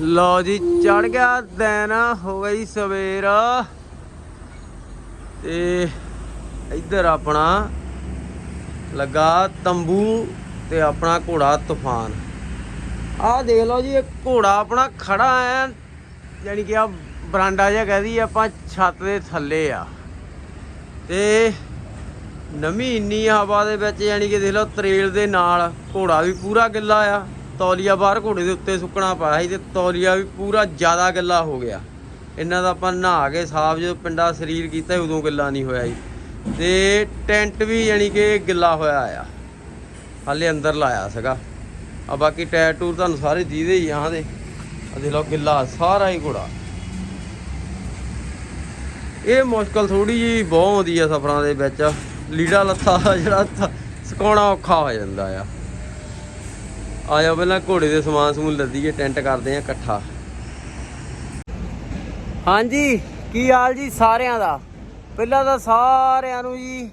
ਲਓ ਜੀ ਚੜ ਗਿਆ ਦਿਨ, ਹੋ ਗਈ ਸਵੇਰ। ਤੇ ਇੱਧਰ ਆਪਣਾ ਲੱਗਾ ਤੰਬੂ ਤੇ ਆਪਣਾ ਘੋੜਾ ਤੂਫਾਨ। ਆਹ ਦੇਖ ਲਓ ਜੀ, ਇਹ ਘੋੜਾ ਆਪਣਾ ਖੜਾ ਐ ਯਾਨੀ ਕਿ ਆ ਬਰਾਂਡਾ ਜਿਹਾ ਕਹਦੀ ਆਪਾਂ ਛੱਤ ਦੇ ਥੱਲੇ ਆ। ਤੇ ਨਮੀ ਇੰਨੀ ਹਵਾ ਦੇ ਵਿੱਚ, ਯਾਨੀ ਕਿ ਦੇਖ ਲਓ, ਤਰੇਲ ਦੇ ਨਾਲ ਘੋੜਾ ਵੀ ਪੂਰਾ ਗਿੱਲਾ ਆ। ਤੌਲੀਆ ਬਾਹਰ ਘੋੜੇ ਦੇ ਉੱਤੇ ਸੁੱਕਣਾ ਪਾਇਆ ਸੀ ਤੇ ਤੌਲੀਆ ਵੀ ਪੂਰਾ ਜ਼ਿਆਦਾ ਗਿੱਲਾ ਹੋ ਗਿਆ। ਇਹਨਾਂ ਦਾ ਆਪਾਂ ਨਹਾ ਕੇ ਸਾਫ਼ ਜਦੋਂ ਪਿੰਡਾ ਸਰੀਰ ਕੀਤਾ ਉਦੋਂ ਗਿੱਲਾ ਨਹੀਂ ਹੋਇਆ ਜੀ। ਤੇ ਟੈਂਟ ਵੀ ਯਾਨੀ ਕਿ ਗਿੱਲਾ ਹੋਇਆ ਆ। ਹਾਲੇ ਅੰਦਰ ਲਾਇਆ ਸੀਗਾ। ਆ ਬਾਕੀ ਟਾਇਰ ਟੂਰ ਤੁਹਾਨੂੰ ਸਾਰੇ ਦੀਦੇ ਹੀ ਆਹ ਦੇ। ਆ ਦੇਖ ਲਓ ਗਿੱਲਾ ਸਾਰਾ ਹੀ ਘੋੜਾ। ਇਹ ਮੁਸ਼ਕਲ ਥੋੜੀ ਜੀ ਬਹੁਤ ਆਉਂਦੀ ਆ ਸਫਰਾਂ ਦੇ ਵਿੱਚ। ਲੀੜਾ ਲੱਥਾ ਜਿਹੜਾ th- ਸੁਕਾਉਣਾ ਔਖਾ ਹੋ ਜਾਂਦਾ ਆ। ਆ ਪਹਿਲਾਂ ਘੋੜੇ ਦੇ ਸਮਾਨ ਸਮੂਨ ਲੱਦੀਏ, ਟੈਂਟ ਕਰਦੇ ਆ ਇਕੱਠਾ। ਹਾਂਜੀ, ਕੀ ਹਾਲ ਜੀ ਸਾਰਿਆਂ ਦਾ? ਪਹਿਲਾਂ ਤਾਂ ਸਾਰਿਆਂ ਨੂੰ ਜੀ,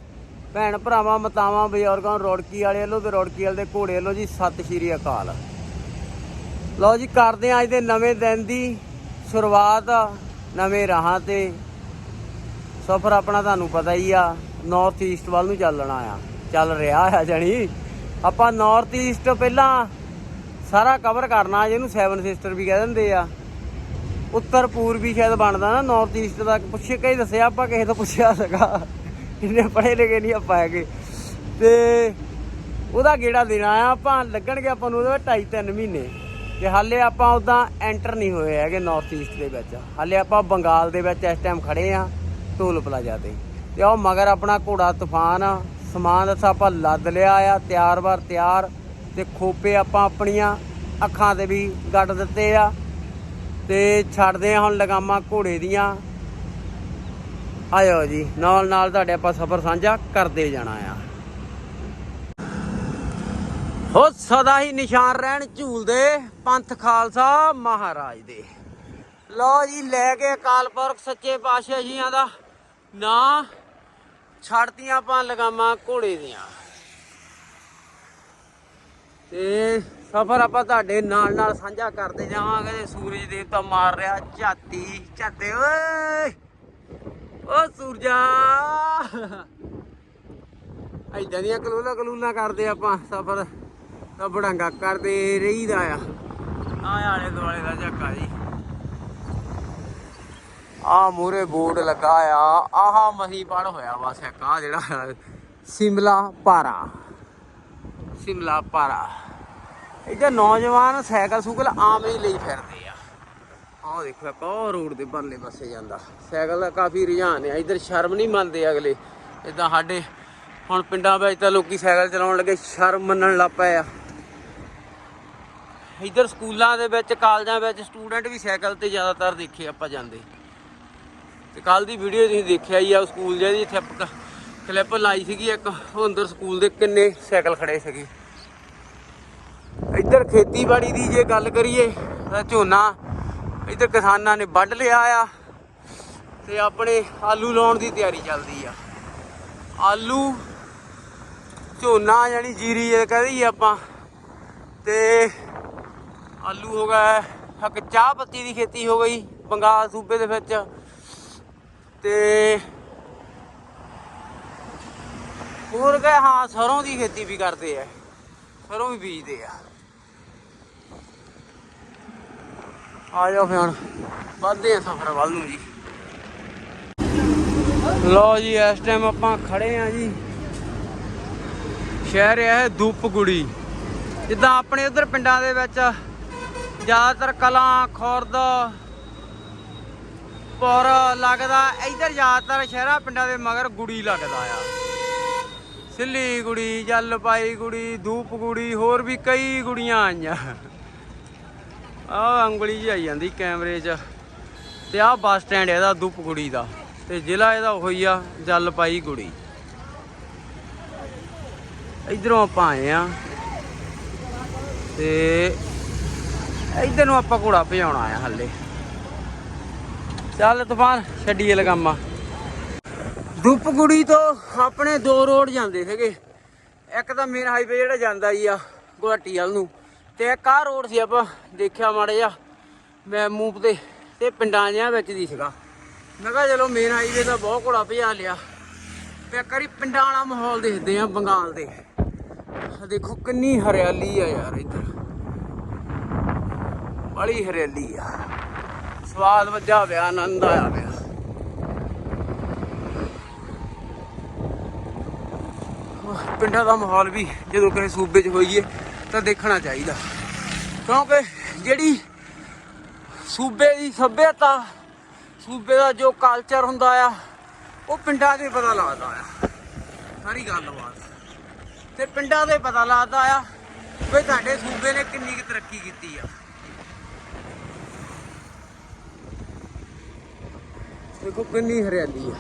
ਭੈਣ ਭਰਾਵਾਂ, ਮਤਾਵਾਂ, ਬਜ਼ੁਰਗਾਂ ਰੋੜਕੀ ਵਾਲੇ ਵੱਲੋਂ ਤੇ ਰੋੜਕੀ ਵਾਲੇ ਦੇ ਘੋੜੇ ਵੱਲੋਂ ਜੀ ਸਤਿ ਸ਼੍ਰੀ ਅਕਾਲ। ਲਓ ਜੀ, ਕਰਦੇ ਆ ਅੱਜ ਦੇ ਨਵੇਂ ਦਿਨ ਦੀ ਸ਼ੁਰੂਆਤ, ਨਵੇਂ ਰਾਹਾਂ ਤੇ। ਸਫ਼ਰ ਆਪਣਾ ਤੁਹਾਨੂੰ ਪਤਾ ਹੀ ਆ ਨਾਰਥ ਈਸਟ ਵੱਲ ਨੂੰ ਚੱਲਣਾ ਆ, ਚੱਲ ਰਿਹਾ ਆ ਜਣੀ। ਆਪਾਂ ਨਾਰਥ ਈਸਟ ਪਹਿਲਾਂ ਸਾਰਾ ਕਵਰ ਕਰਨਾ, ਜਿਹਨੂੰ ਸੈਵਨ ਸਿਸਟਰ ਵੀ ਕਹਿ ਦਿੰਦੇ ਆ। ਉੱਤਰ ਪੂਰਬੀ ਸ਼ਾਇਦ ਬਣਦਾ ਨਾ ਨਾਰਥ ਈਸਟ ਦਾ, ਪੁੱਛੇ ਕਈ ਦੱਸਿਆ ਆਪਾਂ, ਕਿਸੇ ਤੋਂ ਪੁੱਛਿਆ ਸੀਗਾ। ਇੰਨੇ ਪੜ੍ਹੇ ਲਿਖੇ ਨਹੀਂ ਆਪਾਂ ਹੈਗੇ। ਤੇ ਉਹਦਾ ਗੇੜਾ ਦੇਣਾ ਆ, ਆਪਾਂ ਲੱਗਣਗੇ ਆਪਾਂ ਨੂੰ ਉਹਦੇ 2.5 3 ਮਹੀਨੇ। ਤੇ ਹਾਲੇ ਆਪਾਂ ਉਦਾਂ ਐਂਟਰ ਨਹੀਂ ਹੋਏ ਹੈਗੇ ਨਾਰਥ ਈਸਟ ਦੇ ਵਿੱਚ। ਹਾਲੇ ਆਪਾਂ ਬੰਗਾਲ ਦੇ ਵਿੱਚ ਇਸ ਟਾਈਮ ਖੜੇ ਆ ਟੋਲ ਪਲਾਜ਼ਾ ਤੇ। ਤੇ ਉਹ ਮਗਰ ਆਪਣਾ ਘੋੜਾ ਤੂਫਾਨ ਆ, ਸਮਾਨ ਦੱਸ ਆਪਾਂ ਲੱਦ ਲਿਆ ਆ, ਤਿਆਰ ਵਾਰ ਤਿਆਰ। ਤੇ ਖੋਪੇ ਆਪਾਂ ਆਪਣੀਆਂ ਅੱਖਾਂ ਤੇ ਵੀ ਗੱਡ ਦਿੱਤੇ ਆ ਤੇ ਛੱਡਦੇ ਆ ਹੁਣ ਲਗਾਮਾਂ ਘੋੜੇ ਦੀਆਂ। ਆਇਓ ਜੀ ਨਾਲ ਨਾਲ ਤੁਹਾਡੇ ਆਪਾਂ ਸਫ਼ਰ ਸਾਂਝਾ ਕਰਦੇ ਜਾਣਾ ਆ। ਹੋ ਸਦਾ ਹੀ ਨਿਸ਼ਾਨ ਰਹਿਣ ਝੂਲਦੇ ਪੰਥ ਖਾਲਸਾ ਮਹਾਰਾਜ ਦੇ। ਲਓ ਜੀ, ਲੈ ਕੇ ਅਕਾਲ ਪੁਰਖ ਸੱਚੇ ਪਾਤਸ਼ਾਹ ਜੀਆਂ ਦਾ ਨਾਂ। ਛੱਡਤੀਆਂ ਆਪਾਂ ਲਗਾਮਾਂ ਘੋੜੇ ਦੀਆਂ। ਤੇ ਸਫ਼ਰ ਆਪਾਂ ਤੁਹਾਡੇ ਨਾਲ ਨਾਲ ਸਾਂਝਾ ਕਰਦੇ ਜਾਵਾਂਗੇ ਤੇ ਸੂਰਜ ਦੇਵਤਾ ਮਾਰ ਰਿਹਾ ਝਾਤੀ, ਝਾਤੇ, ਓਏ! ਓ ਸੂਰਜਾ! ਐਦਾਂ ਦੀਆਂ ਕਲੂਲਾ ਕਲੂਲਾ ਕਰਦੇ ਆਪਾਂ ਸਫ਼ਰ, ਤਾਂ ਬੜਾਂਗਾ ਕਰਦੇ ਰਹੀਦਾ ਆ। ਆ ਆਲੇ ਦੁਆਲੇ ਦਾ ਝੱਕਾ ਜੀ। ਆ ਮੂਰੇ ਬੋਰਡ ਲੱਗਾ ਆ, ਆਹ ਮਹੀ ਪੜ ਹੋਇਆ ਬਸ ਇੱਕ ਆ ਜਿਹੜਾ, ਸਿਮਲਾ ਪਾਰਾ। ਸਿਮਲਾ ਪਾਰਾ। ਇੱਧਰ ਨੌਜਵਾਨ ਸਾਈਕਲ ਸੁਕਲ ਆਮ ਹੀ ਲਈ ਫਿਰਦੇ ਆ। ਆਹ ਦੇਖੋ, ਇੱਕ ਉਹ ਰੋਡ ਦੇ ਪਰਲੇ ਪਾਸੇ ਜਾਂਦਾ। ਸਾਈਕਲ ਦਾ ਕਾਫੀ ਰੁਝਾਨ ਆ। ਇੱਧਰ ਸ਼ਰਮ ਨਹੀਂ ਮੰਨਦੇ ਅਗਲੇ। ਇਦਾਂ ਸਾਡੇ ਹੁਣ ਪਿੰਡਾਂ ਵਿੱਚ ਤਾਂ ਲੋਕੀ ਸਾਈਕਲ ਚਲਾਉਣ ਲੱਗੇ, ਸ਼ਰਮ ਮੰਨਣ ਲੱਗ ਪਏ ਆ। ਇੱਧਰ ਸਕੂਲਾਂ ਦੇ ਵਿੱਚ, ਕਾਲਜਾਂ ਵਿੱਚ ਸਟੂਡੈਂਟ ਵੀ ਸਾਈਕਲ ਤੇ ਜ਼ਿਆਦਾਤਰ ਦੇਖੇ ਆਪਾਂ ਜਾਂਦੇ। ਤੇ ਕੱਲ ਦੀ ਵੀਡੀਓ ਤੁਸੀਂ ਦੇਖਿਆ ਹੀ ਆ ਸਕੂਲ ਜਿਹੜੀ ਇੱਥੇ ਕਲਿੱਪ ਲਾਈ ਸੀਗੀ ਇੱਕ ਅੰਦਰ ਸਕੂਲ ਦੇ ਕਿੰਨੇ ਸਾਈਕਲ ਖੜੇ ਸੀਗੇ। ਇੱਧਰ ਖੇਤੀਬਾੜੀ ਦੀ ਜੇ ਗੱਲ ਕਰੀਏ ਤਾਂ ਝੋਨਾ ਇੱਧਰ ਕਿਸਾਨਾਂ ਨੇ ਵੱਢ ਲਿਆ ਆ ਤੇ ਆਪਣੇ ਆਲੂ ਲਾਉਣ ਦੀ ਤਿਆਰੀ ਚੱਲਦੀ ਆ। ਆਲੂ ਝੋਨਾ ਯਾਨੀ ਜੀਰੀ ਜੇ ਕਹਦੀ ਆਪਾਂ ਤੇ ਆਲੂ ਹੋ ਗਿਆ, ਇੱਕ ਚਾਹ ਪੱਤੀ ਦੀ ਖੇਤੀ ਹੋ ਗਈ ਬੰਗਾਲ ਸੂਬੇ ਦੇ ਵਿੱਚ ਤੇ ਹੋਰ ਗਏ ਹਾਂ ਸਰੋਂ ਦੀ ਖੇਤੀ ਵੀ ਕਰਦੇ ਆ, ਸਰੋਂ ਵੀ ਬੀਜਦੇ ਆ। ਆ ਜਾਓ ਫਿਰ ਹੁਣ। ਵੱਧਦੇ ਆ ਸਫ਼ਰ ਵੱਲ ਨੂੰ ਜੀ। ਲਓ ਜੀ, ਇਸ ਟਾਈਮ ਆਪਾਂ ਖੜੇ ਆ ਜੀ। ਸ਼ਹਿਰ ਇਹ ਹੈ ਧੂਪਗੁੜੀ ਜਿੱਦਾਂ ਆਪਣੇ ਉਧਰ ਪਿੰਡਾਂ ਦੇ ਵਿੱਚ ਜ਼ਿਆਦਾਤਰ ਕਲਾਂ, ਖੁਰਦ, ਪਰ ਲੱਗਦਾ ਇਧਰ ਜ਼ਿਆਦਾਤਰ ਸ਼ਹਿਰਾਂ, ਪਿੰਡਾਂ ਦੇ ਮਗਰ ਗੁੜੀ ਲੱਗਦਾ ਆ। ਸਿੱਲੀ ਗੁੜੀ ਜਲ ਪਾਈ ਗੁੜੀ ਧੂਪਗੁੜੀ ਹੋਰ ਵੀ ਕਈ ਗੁੜੀਆਂ ਆਈਆਂ। ਆਹ ਉਂਗਲੀ ਜੀ ਆਈ ਜਾਂਦੀ ਕੈਮਰੇ 'ਚ ਤੇ ਆਹ ਬੱਸ ਸਟੈਂਡ ਇਹਦਾ ਧੂਪ ਗੁੜੀ ਦਾ ਤੇ ਜ਼ਿਲ੍ਹਾ ਇਹਦਾ ਉਹੀ ਆ, ਜਲ ਪਾਈ ਗੁੜੀ। ਇਧਰੋਂ ਆਪਾਂ ਆਏ ਆ ਤੇ ਇਧਰ ਨੂੰ ਆਪਾਂ ਘੋੜਾ ਭਜਾਉਣਾ ਆ ਹੱਲੇ। ਚੱਲ ਤੂਫਾਨ ਛੱਡੀਏ ਲਗਾਮਾ। ਧੁੱਪਗੁੜੀ ਤੋਂ ਆਪਣੇ ਦੋ ਰੋਡ ਜਾਂਦੇ ਸੀਗੇ ਇੱਕ ਤਾਂ ਮੇਨ ਹਾਈਵੇ ਜਿਹੜਾ ਜਾਂਦਾ ਹੀ ਆ ਗੁਹਾਟੀ ਵੱਲ ਨੂੰ। ਤੇ ਇੱਕ ਆਹ ਰੋਡ ਸੀ ਆਪਾਂ, ਦੇਖਿਆ ਮਾੜਾ ਜਿਹਾ ਮੈਂ ਮੂੰਹ ਤੇ ਤੇ ਪਿੰਡਾਂ ਜਿਹਾ ਵਿੱਚ ਦੀ ਸੀਗਾ। ਮੈਂ ਕਿਹਾ ਚਲੋ ਮੇਨ ਹਾਈਵੇ ਦਾ ਬਹੁਤ ਘੋੜਾ ਭਜਾ ਲਿਆ। ਤੇ ਇੱਕ ਵਾਰੀ ਪਿੰਡਾਂ ਵਾਲਾ ਮਾਹੌਲ ਦੇਖਦੇ ਆ ਬੰਗਾਲ ਦੇ। ਦੇਖੋ ਕਿੰਨੀ ਹਰਿਆਲੀ ਆ ਯਾਰ ਇੱਧਰ। ਬੜੀ ਹਰਿਆਲੀ ਆ। ਸਵਾਦ ਵੱਜਾ ਪਿਆ, ਆਨੰਦ ਆਇਆ ਪਿਆ। ਪਿੰਡਾਂ ਦਾ ਮਾਹੌਲ ਵੀ ਜਦੋਂ ਕਿਸੇ ਸੂਬੇ 'ਚ ਹੋਈਏ ਤਾਂ ਦੇਖਣਾ ਚਾਹੀਦਾ। ਕਿਉਂਕਿ ਜਿਹੜੀ ਸੂਬੇ ਦੀ ਸੱਭਿਅਤਾ, ਸੂਬੇ ਦਾ ਜੋ ਕਲਚਰ ਹੁੰਦਾ ਆ, ਉਹ ਪਿੰਡਾਂ 'ਚ ਪਤਾ ਲੱਗਦਾ ਆ। ਸਾਰੀ ਗੱਲਬਾਤ। ਤੇ ਪਿੰਡਾਂ ਦੇ ਪਤਾ ਲੱਗਦਾ ਆ ਵੀ ਤੁਹਾਡੇ ਸੂਬੇ ਨੇ ਕਿੰਨੀ ਕੁ ਤਰੱਕੀ ਕੀਤੀ ਆ। ਦੇਖੋ ਕਿੰਨੀ ਹਰਿਆਲੀ ਆ।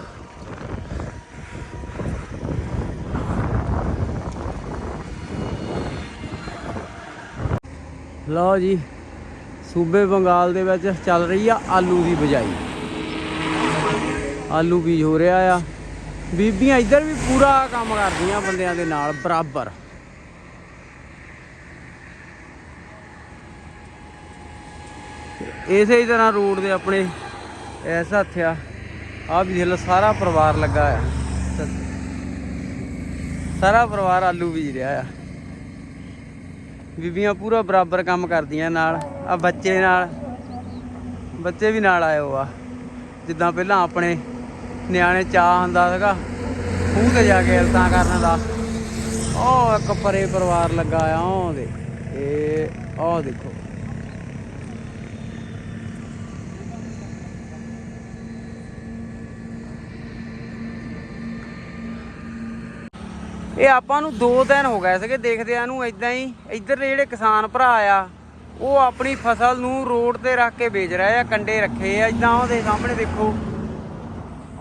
ਲਓ ਜੀ, ਸੂਬੇ ਬੰਗਾਲ ਦੇ ਵਿੱਚ ਚੱਲ ਰਹੀ ਆ ਆਲੂ ਦੀ ਬਜਾਈ। ਆਲੂ ਬੀਜ ਹੋ ਰਿਹਾ ਆ। ਬੀਬੀਆਂ ਇੱਧਰ ਵੀ ਪੂਰਾ ਕੰਮ ਕਰਦੀਆਂ ਬੰਦਿਆਂ ਦੇ ਨਾਲ, ਬਰਾਬਰ। ਇਸੇ ਹੀ ਤਰ੍ਹਾਂ ਰੋਡ ਦੇ ਆਪਣੇ ਐਸਾ ਹੱਥਿਆ ਆ। ਵੀ ਦੇਖ ਲਓ, ਸਾਰਾ ਪਰਿਵਾਰ ਲੱਗਾ ਆ। ਸਾਰਾ ਪਰਿਵਾਰ ਆਲੂ ਬੀਜ ਰਿਹਾ ਆ। ਬੀਬੀਆਂ ਪੂਰਾ ਬਰਾਬਰ ਕੰਮ ਕਰਦੀਆਂ ਨਾਲ ਆ ਬੱਚੇ ਨਾਲ, ਬੱਚੇ ਵੀ ਨਾਲ ਆਏ ਹੋ ਆ ਜਿੱਦਾਂ ਪਹਿਲਾਂ ਆਪਣੇ ਨਿਆਣੇ ਚਾਹ ਹੁੰਦਾ ਸੀਗਾ, ਖੂਹ ਤੇ ਜਾ ਕੇ ਇਲਤਾਂ ਕਰਨ ਦਾ। ਉਹ ਇੱਕ ਪਰੇ ਪਰਿਵਾਰ ਲੱਗਾ ਆ, ਉਹ ਦੇ, ਇਹ, ਉਹ ਦੇਖੋ। ਇਹ ਆਪਾਂ ਨੂੰ 2 ਦਿਨ ਹੋ ਗਏ ਸੀਗੇ ਦੇਖਦਿਆਂ ਨੂੰ ਇਦਾਂ ਹੀ। ਇੱਧਰ ਦੇ ਜਿਹੜੇ ਕਿਸਾਨ ਭਰਾ ਆ, ਉਹ ਆਪਣੀ ਫਸਲ ਨੂੰ ਰੋਡ ਤੇ ਰੱਖ ਕੇ ਵੇਚ ਰਹੇ ਆ, ਕੰਡੇ ਰੱਖੇ ਆ। ਇਦਾਂ ਉਹਦੇ ਸਾਹਮਣੇ ਦੇਖੋ।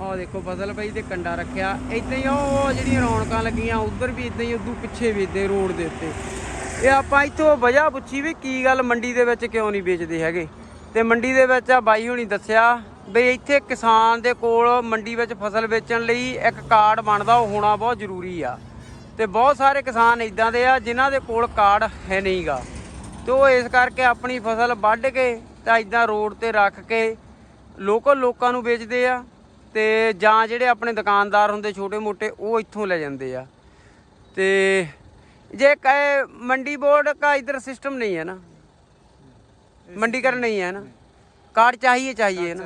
ਆਹ ਦੇਖੋ, ਫਸਲ ਪਈ ਤੇ ਕੰਡਾ ਰੱਖਿਆ। ਇਦਾਂ ਹੀ ਉਹ ਜਿਹੜੀਆਂ ਰੌਣਕਾਂ ਲੱਗੀਆਂ, ਉਧਰ ਵੀ ਇਦਾਂ ਹੀ ਉਦੋਂ ਪਿੱਛੇ ਵੀ ਵੇਚਦੇ ਰੋਡ ਦੇ ਉੱਤੇ। ਇਹ ਆਪਾਂ ਇੱਥੋਂ ਵਜ੍ਹਾ ਪੁੱਛੀ ਵੀ ਕੀ ਗੱਲ ਮੰਡੀ ਦੇ ਵਿੱਚ ਕਿਉਂ ਨਹੀਂ ਵੇਚਦੇ ਹੈਗੇ? ਤੇ ਮੰਡੀ ਦੇ ਵਿੱਚ ਆ ਬਾਈ ਹੁਣੀ ਦੱਸਿਆ ਵੀ ਇੱਥੇ ਕਿਸਾਨ ਦੇ ਕੋਲ ਮੰਡੀ ਵਿੱਚ ਫਸਲ ਵੇਚਣ ਲਈ ਇੱਕ ਕਾਰਡ ਬਣਦਾ, ਉਹ ਹੋਣਾ ਬਹੁਤ ਜ਼ਰੂਰੀ ਆ। ਤੇ ਬਹੁਤ ਸਾਰੇ ਕਿਸਾਨ ਇਦਾਂ ਦੇ ਆ ਜਿਨ੍ਹਾਂ ਦੇ ਕੋਲ ਕਾਰਡ ਹੈ ਨਹੀਂਗਾ ਤੇ ਉਹ ਇਸ ਕਰਕੇ ਆਪਣੀ ਫਸਲ ਵੱਢ ਕੇ ਤਾਂ ਇਦਾਂ ਰੋਡ ਤੇ ਰੱਖ ਕੇ ਲੋਕਲ ਲੋਕਾਂ ਨੂੰ ਵੇਚਦੇ ਆ ਤੇ ਜਾਂ ਜਿਹੜੇ ਆਪਣੇ ਦੁਕਾਨਦਾਰ ਹੁੰਦੇ ਛੋਟੇ ਮੋਟੇ ਉਹ ਇੱਥੋਂ ਲੈ ਜਾਂਦੇ ਆ ਤੇ ਜੇ ਕਹੇ ਮੰਡੀ बोर्ड का इधर सिस्टम नहीं है ना मंडीकरण नहीं है ना कार्ड चाहिए चाहिए ना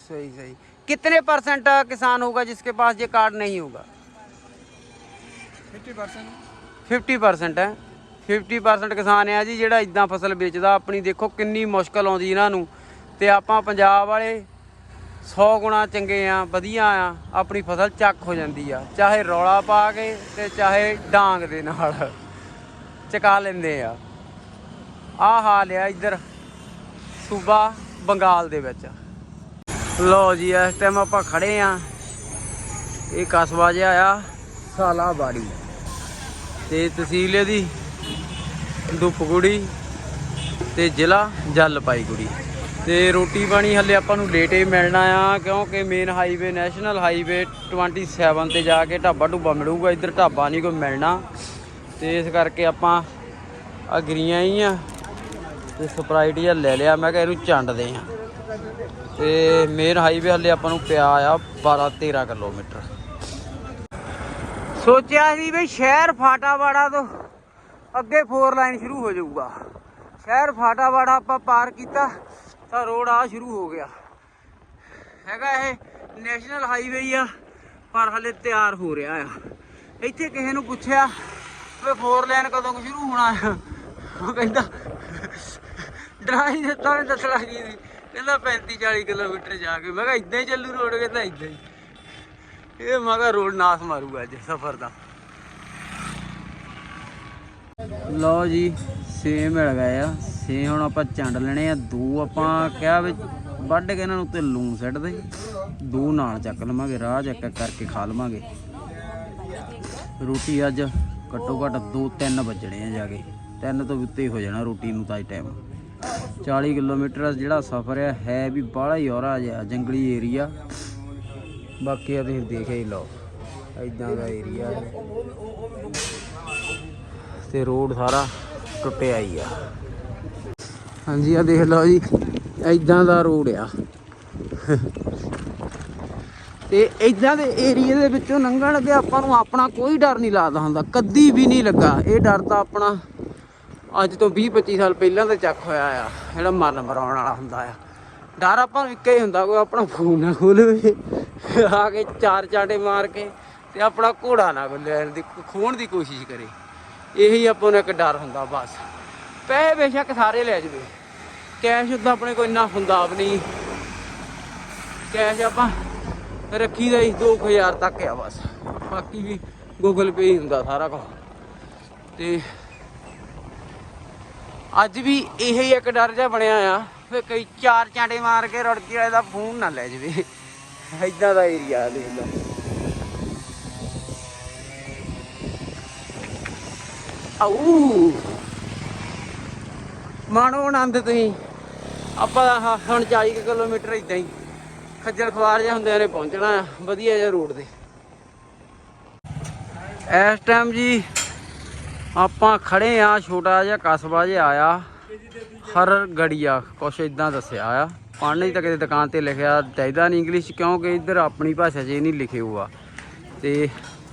सही सही कितने परसेंट किसान होगा जिसके पास ये कार्ड नहीं होगा 50% 50% ਹੈ। 50% ਕਿਸਾਨ ਆ ਜੀ, ਜਿਹੜਾ ਇਦਾਂ ਫਸਲ ਵੇਚਦਾ, ਆਪਣੀ ਦੇਖੋ ਕਿੰਨੀ ਮੁਸ਼ਕਲ ਆਉਂਦੀ ਇਹਨਾਂ ਨੂੰ। ਤੇ ਆਪਾਂ ਪੰਜਾਬ ਵਾਲੇ 100 ਗੁਣਾ ਚੰਗੇ ਆ, ਵਧੀਆ ਆ, ਆਪਣੀ ਫਸਲ ਚੱਕ ਹੋ ਜਾਂਦੀ ਆ। ਚਾਹੇ ਰੌਲਾ ਪਾ ਕੇ ਤੇ ਚਾਹੇ ਡਾਂਗ ਦੇ ਨਾਲ ਚਕਾ ਲੈਂਦੇ ਆ। ਆ ਹਾਲ ਆ ਇੱਧਰ, ਸੂਬਾ ਬੰਗਾਲ ਦੇ ਵਿੱਚ। ਲੋ ਜੀ, ਇਸ ਟਾਈਮ ਆਪਾਂ ਖੜੇ ਆ। ਇਹ ਕਸਬਾ ਜਿਹਾ ਆ, ਸਾਲਾਬਾੜੀ। ਤੇ ਤਹਿਸੀਲ ਇਹਦੀ ਦੁੱਪਗੁੜੀ ਤੇ ਜ਼ਿਲ੍ਹਾ ਜਲਪਾਈਗੁੜੀ। ਤੇ ਰੋਟੀ ਪਾਣੀ ਹੱਲੇ ਆਪਾਂ ਨੂੰ ਲੇਟੇ ਮਿਲਣਾ ਆ, ਕਿਉਂਕਿ ਮੇਨ ਹਾਈਵੇ ਨੈਸ਼ਨਲ ਹਾਈਵੇ 27 ਤੇ ਜਾ ਕੇ ਢਾਬਾ ਢੁੱਬਾ ਮਿਲੂਗਾ, ਇੱਧਰ ਢਾਬਾ ਨਹੀਂ ਕੋਈ ਮਿਲਣਾ। ਤੇ ਇਸ ਕਰਕੇ ਆਪਾਂ ਆ ਗਰੀਆਂ ਹੀ ਆ ਤੇ ਸਪਰਾਈਟ ਜਿਹਾ ਲੈ ਲਿਆ, ਮੈਂ ਕਿਹਾ ਇਹਨੂੰ ਚੰਡਦੇ ਆ। ਤੇ ਮੇਨ ਹਾਈਵੇ ਹੱਲੇ ਆਪਾਂ ਨੂੰ ਪਿਆ ਆ 12 13 ਕਿਲੋਮੀਟਰ। ਸੋਚਿਆ ਸੀ ਵੀ ਸ਼ਹਿਰ ਫਾਟਾਵਾੜਾ ਤੋਂ ਅੱਗੇ ਫੋਰ ਲਾਈਨ ਸ਼ੁਰੂ ਹੋ ਜਾਊਗਾ। ਸ਼ਹਿਰ ਫਾਟਾਵਾੜਾ ਆਪਾਂ ਪਾਰ ਕੀਤਾ, ਤਾਂ ਰੋਡ ਆ ਸ਼ੁਰੂ ਹੋ ਗਿਆ। ਹੈਗਾ ਇਹ ਨੈਸ਼ਨਲ ਹਾਈਵੇ ਹੀ ਆ, ਪਰ ਹਲੇ ਤਿਆਰ ਹੋ ਰਿਹਾ ਆ। ਇੱਥੇ ਕਿਸੇ ਨੂੰ ਪੁੱਛਿਆ ਵੀ ਫੋਰ ਲਾਈਨ ਕਦੋਂ ਸ਼ੁਰੂ ਹੋਣਾ ਆ? ਉਹ ਕਹਿੰਦਾ, ਡਰਾਈ ਦਿੱਤਾ ਨੇ ਦੱਸਣਾ ਕੀ ਸੀ? ਕਹਿੰਦਾ 35 40 ਕਿਲੋਮੀਟਰ ਜਾ ਕੇ। ਮੈਂ ਕਿਹਾ, ਇਦਾਂ ਹੀ ਚੱਲੂ ਰੋਡ ਕਹਿੰਦਾ ਇਦਾਂ ਹੀ। ਇਹ ਮਗਾ ਰੋਡ ਨਾਸ ਮਾਰੂਗਾ ਅੱਜ ਸਫ਼ਰ ਦਾ। ਲਓ ਜੀ ਸੇ ਮਿਲ ਗਏ ਆ। ਸੇ ਹੁਣ ਆਪਾਂ ਚੰਡ ਲੈਣੇ ਆ। ਦੋ ਆਪਾਂ ਕਿਹਾ ਵੀ ਵੱਢ ਕੇ ਇਹਨਾਂ ਨੂੰ ਤੇ ਲੂਣ ਸਿੱਟ ਦੇ। ਦੋ ਨਾਲ ਚੱਕ ਲਵਾਂਗੇ, ਰਾਹ ਚੱਕ ਕਰਕੇ ਖਾ ਲਵਾਂਗੇ। ਰੋਟੀ ਅੱਜ ਘੱਟੋ ਘੱਟ 2-3 ਵੱਜਣੇ ਆ ਜਾ ਕੇ। 3 ਤੋਂ ਵੀ ਉੱਤੇ ਹੀ ਹੋ ਜਾਣਾ ਰੋਟੀ ਨੂੰ ਤਾਂ ਇਹ ਟਾਈਮ 40 ਕਿਲੋਮੀਟਰ ਜਿਹੜਾ ਸਫ਼ਰ ਆ, ਹੈ ਵੀ ਬਾਹਲਾ ਹੀ ਔਰਾ ਜਿਹਾ, ਜੰਗਲੀ ਏਰੀਆ। ਬਾਕੀ ਆ ਤੁਸੀਂ ਦੇਖ ਹੀ ਲਓ ਇਦਾਂ ਦਾ ਏਰੀਆ ਹੈ। ਤੇ ਰੋਡ ਸਾਰਾ ਟੁੱਟਿਆ ਹੀ ਆ। ਹਾਂਜੀ ਆ ਦੇਖ ਲਓ ਜੀ ਐਦਾਂ ਦਾ ਰੋਡ ਆ। ਤੇ ਐਦਾਂ ਦੇ ਏਰੀਏ ਦੇ ਵਿੱਚੋਂ ਲੰਘਣ ਲੱਗੇ ਆਪਾਂ ਨੂੰ ਆਪਣਾ ਕੋਈ ਡਰ ਨਹੀਂ ਲੱਗਦਾ ਹੁੰਦਾ, ਕਦੀ ਵੀ ਨਹੀਂ ਲੱਗਾ। ਇਹ ਡਰ ਤਾਂ ਆਪਣਾ ਅੱਜ ਤੋਂ 20 25 ਸਾਲ ਪਹਿਲਾਂ ਦਾ ਚੱਕ ਹੋਇਆ ਆ, ਜਿਹੜਾ ਮਰਨ ਮਰਾਉਣ ਵਾਲਾ ਹੁੰਦਾ ਆ। ਡਰ ਆਪਾਂ ਨੂੰ ਇੱਕੇ ਹੀ ਹੁੰਦਾ ਕੋਈ ਆਪਣਾ ਫੋਨ ਨਾ ਖੋਲਵੇ ਆ ਕੇ ਚਾਰ ਚਾਟੇ ਮਾਰ ਕੇ ਤੇ ਆਪਣਾ ਘੋੜਾ ਨਾ ਲੈਣ ਦੀ ਖੋਣ ਦੀ ਕੋਸ਼ਿਸ਼ ਕਰੇ। ਇਹੀ ਆਪਾਂ ਨੂੰ ਇੱਕ ਡਰ ਹੁੰਦਾ ਬਸ। ਪੈਸੇ ਬੇਸ਼ੱਕ ਸਾਰੇ ਲੈ ਜਵੇ। ਕੈਸ਼ ਉਦਾਂ ਆਪਣੇ ਕੋਲ ਇੰਨਾ ਹੁੰਦਾ ਆਪ ਨਹੀਂ। ਕੈਸ਼ ਆਪਾਂ ਰੱਖੀ ਦਾ ਹੀ 2000 ਤੱਕ ਆ ਬਸ। ਬਾਕੀ ਵੀ ਗੂਗਲ ਪੇ ਹੀ ਹੁੰਦਾ ਸਾਰਾ ਕੁਝ ਤੇ ਅੱਜ ਵੀ ਇਹੀ ਇੱਕ ਡਰ ਜਿਹਾ ਬਣਿਆ ਆ। ਫੇ ਕਈ ਚਾਰ ਚਾਂਡੇ ਮਾਰ ਕੇ ਰੜਕੀ ਵਾਲੇ ਦਾ ਫੋਨ ਨਾ ਲੈ ਜਵੇ। ਐਦਾਂ ਦਾ ਏਰੀਆ ਦੇਖ ਲਓ। ਆਊ। ਮਾਣੋ ਆਨੰਦ ਤੁਸੀਂ। ਆਪਾਂ ਹੁਣ 40 ਕੁ ਕਿਲੋਮੀਟਰ ਇਦਾਂ ਹੀ। ਖੱਜਲ ਖਵਾਰ ਜਿਹਾ ਹੁੰਦੇ ਨੇ ਪਹੁੰਚਣਾ ਵਧੀਆ ਜਿਹਾ ਰੋਡ ਤੇ। ਇਸ ਟਾਈਮ ਜੀ ਆਪਾਂ ਖੜੇ ਆ ਛੋਟਾ ਜਿਹਾ ਕਸਬਾ ਜਿਹਾ ਆਇਆ। ਹਰ ਗੜੀਆ, ਕੁਛ ਇਦਾਂ ਦੱਸਿਆ ਆ। ਪੜ੍ਹਨੇ ਤਾਂ ਕਿਤੇ ਦੁਕਾਨ ਤੇ ਲਿਖਿਆ ਚਾਹੀਦਾ ਨਹੀਂ ਇੰਗਲਿਸ਼ ਕਿਉਂਕਿ ਇੱਧਰ ਆਪਣੀ ਭਾਸ਼ਾ 'ਚ ਇਹ ਨਹੀਂ ਲਿਖੇ ਹੋਆ। ਤੇ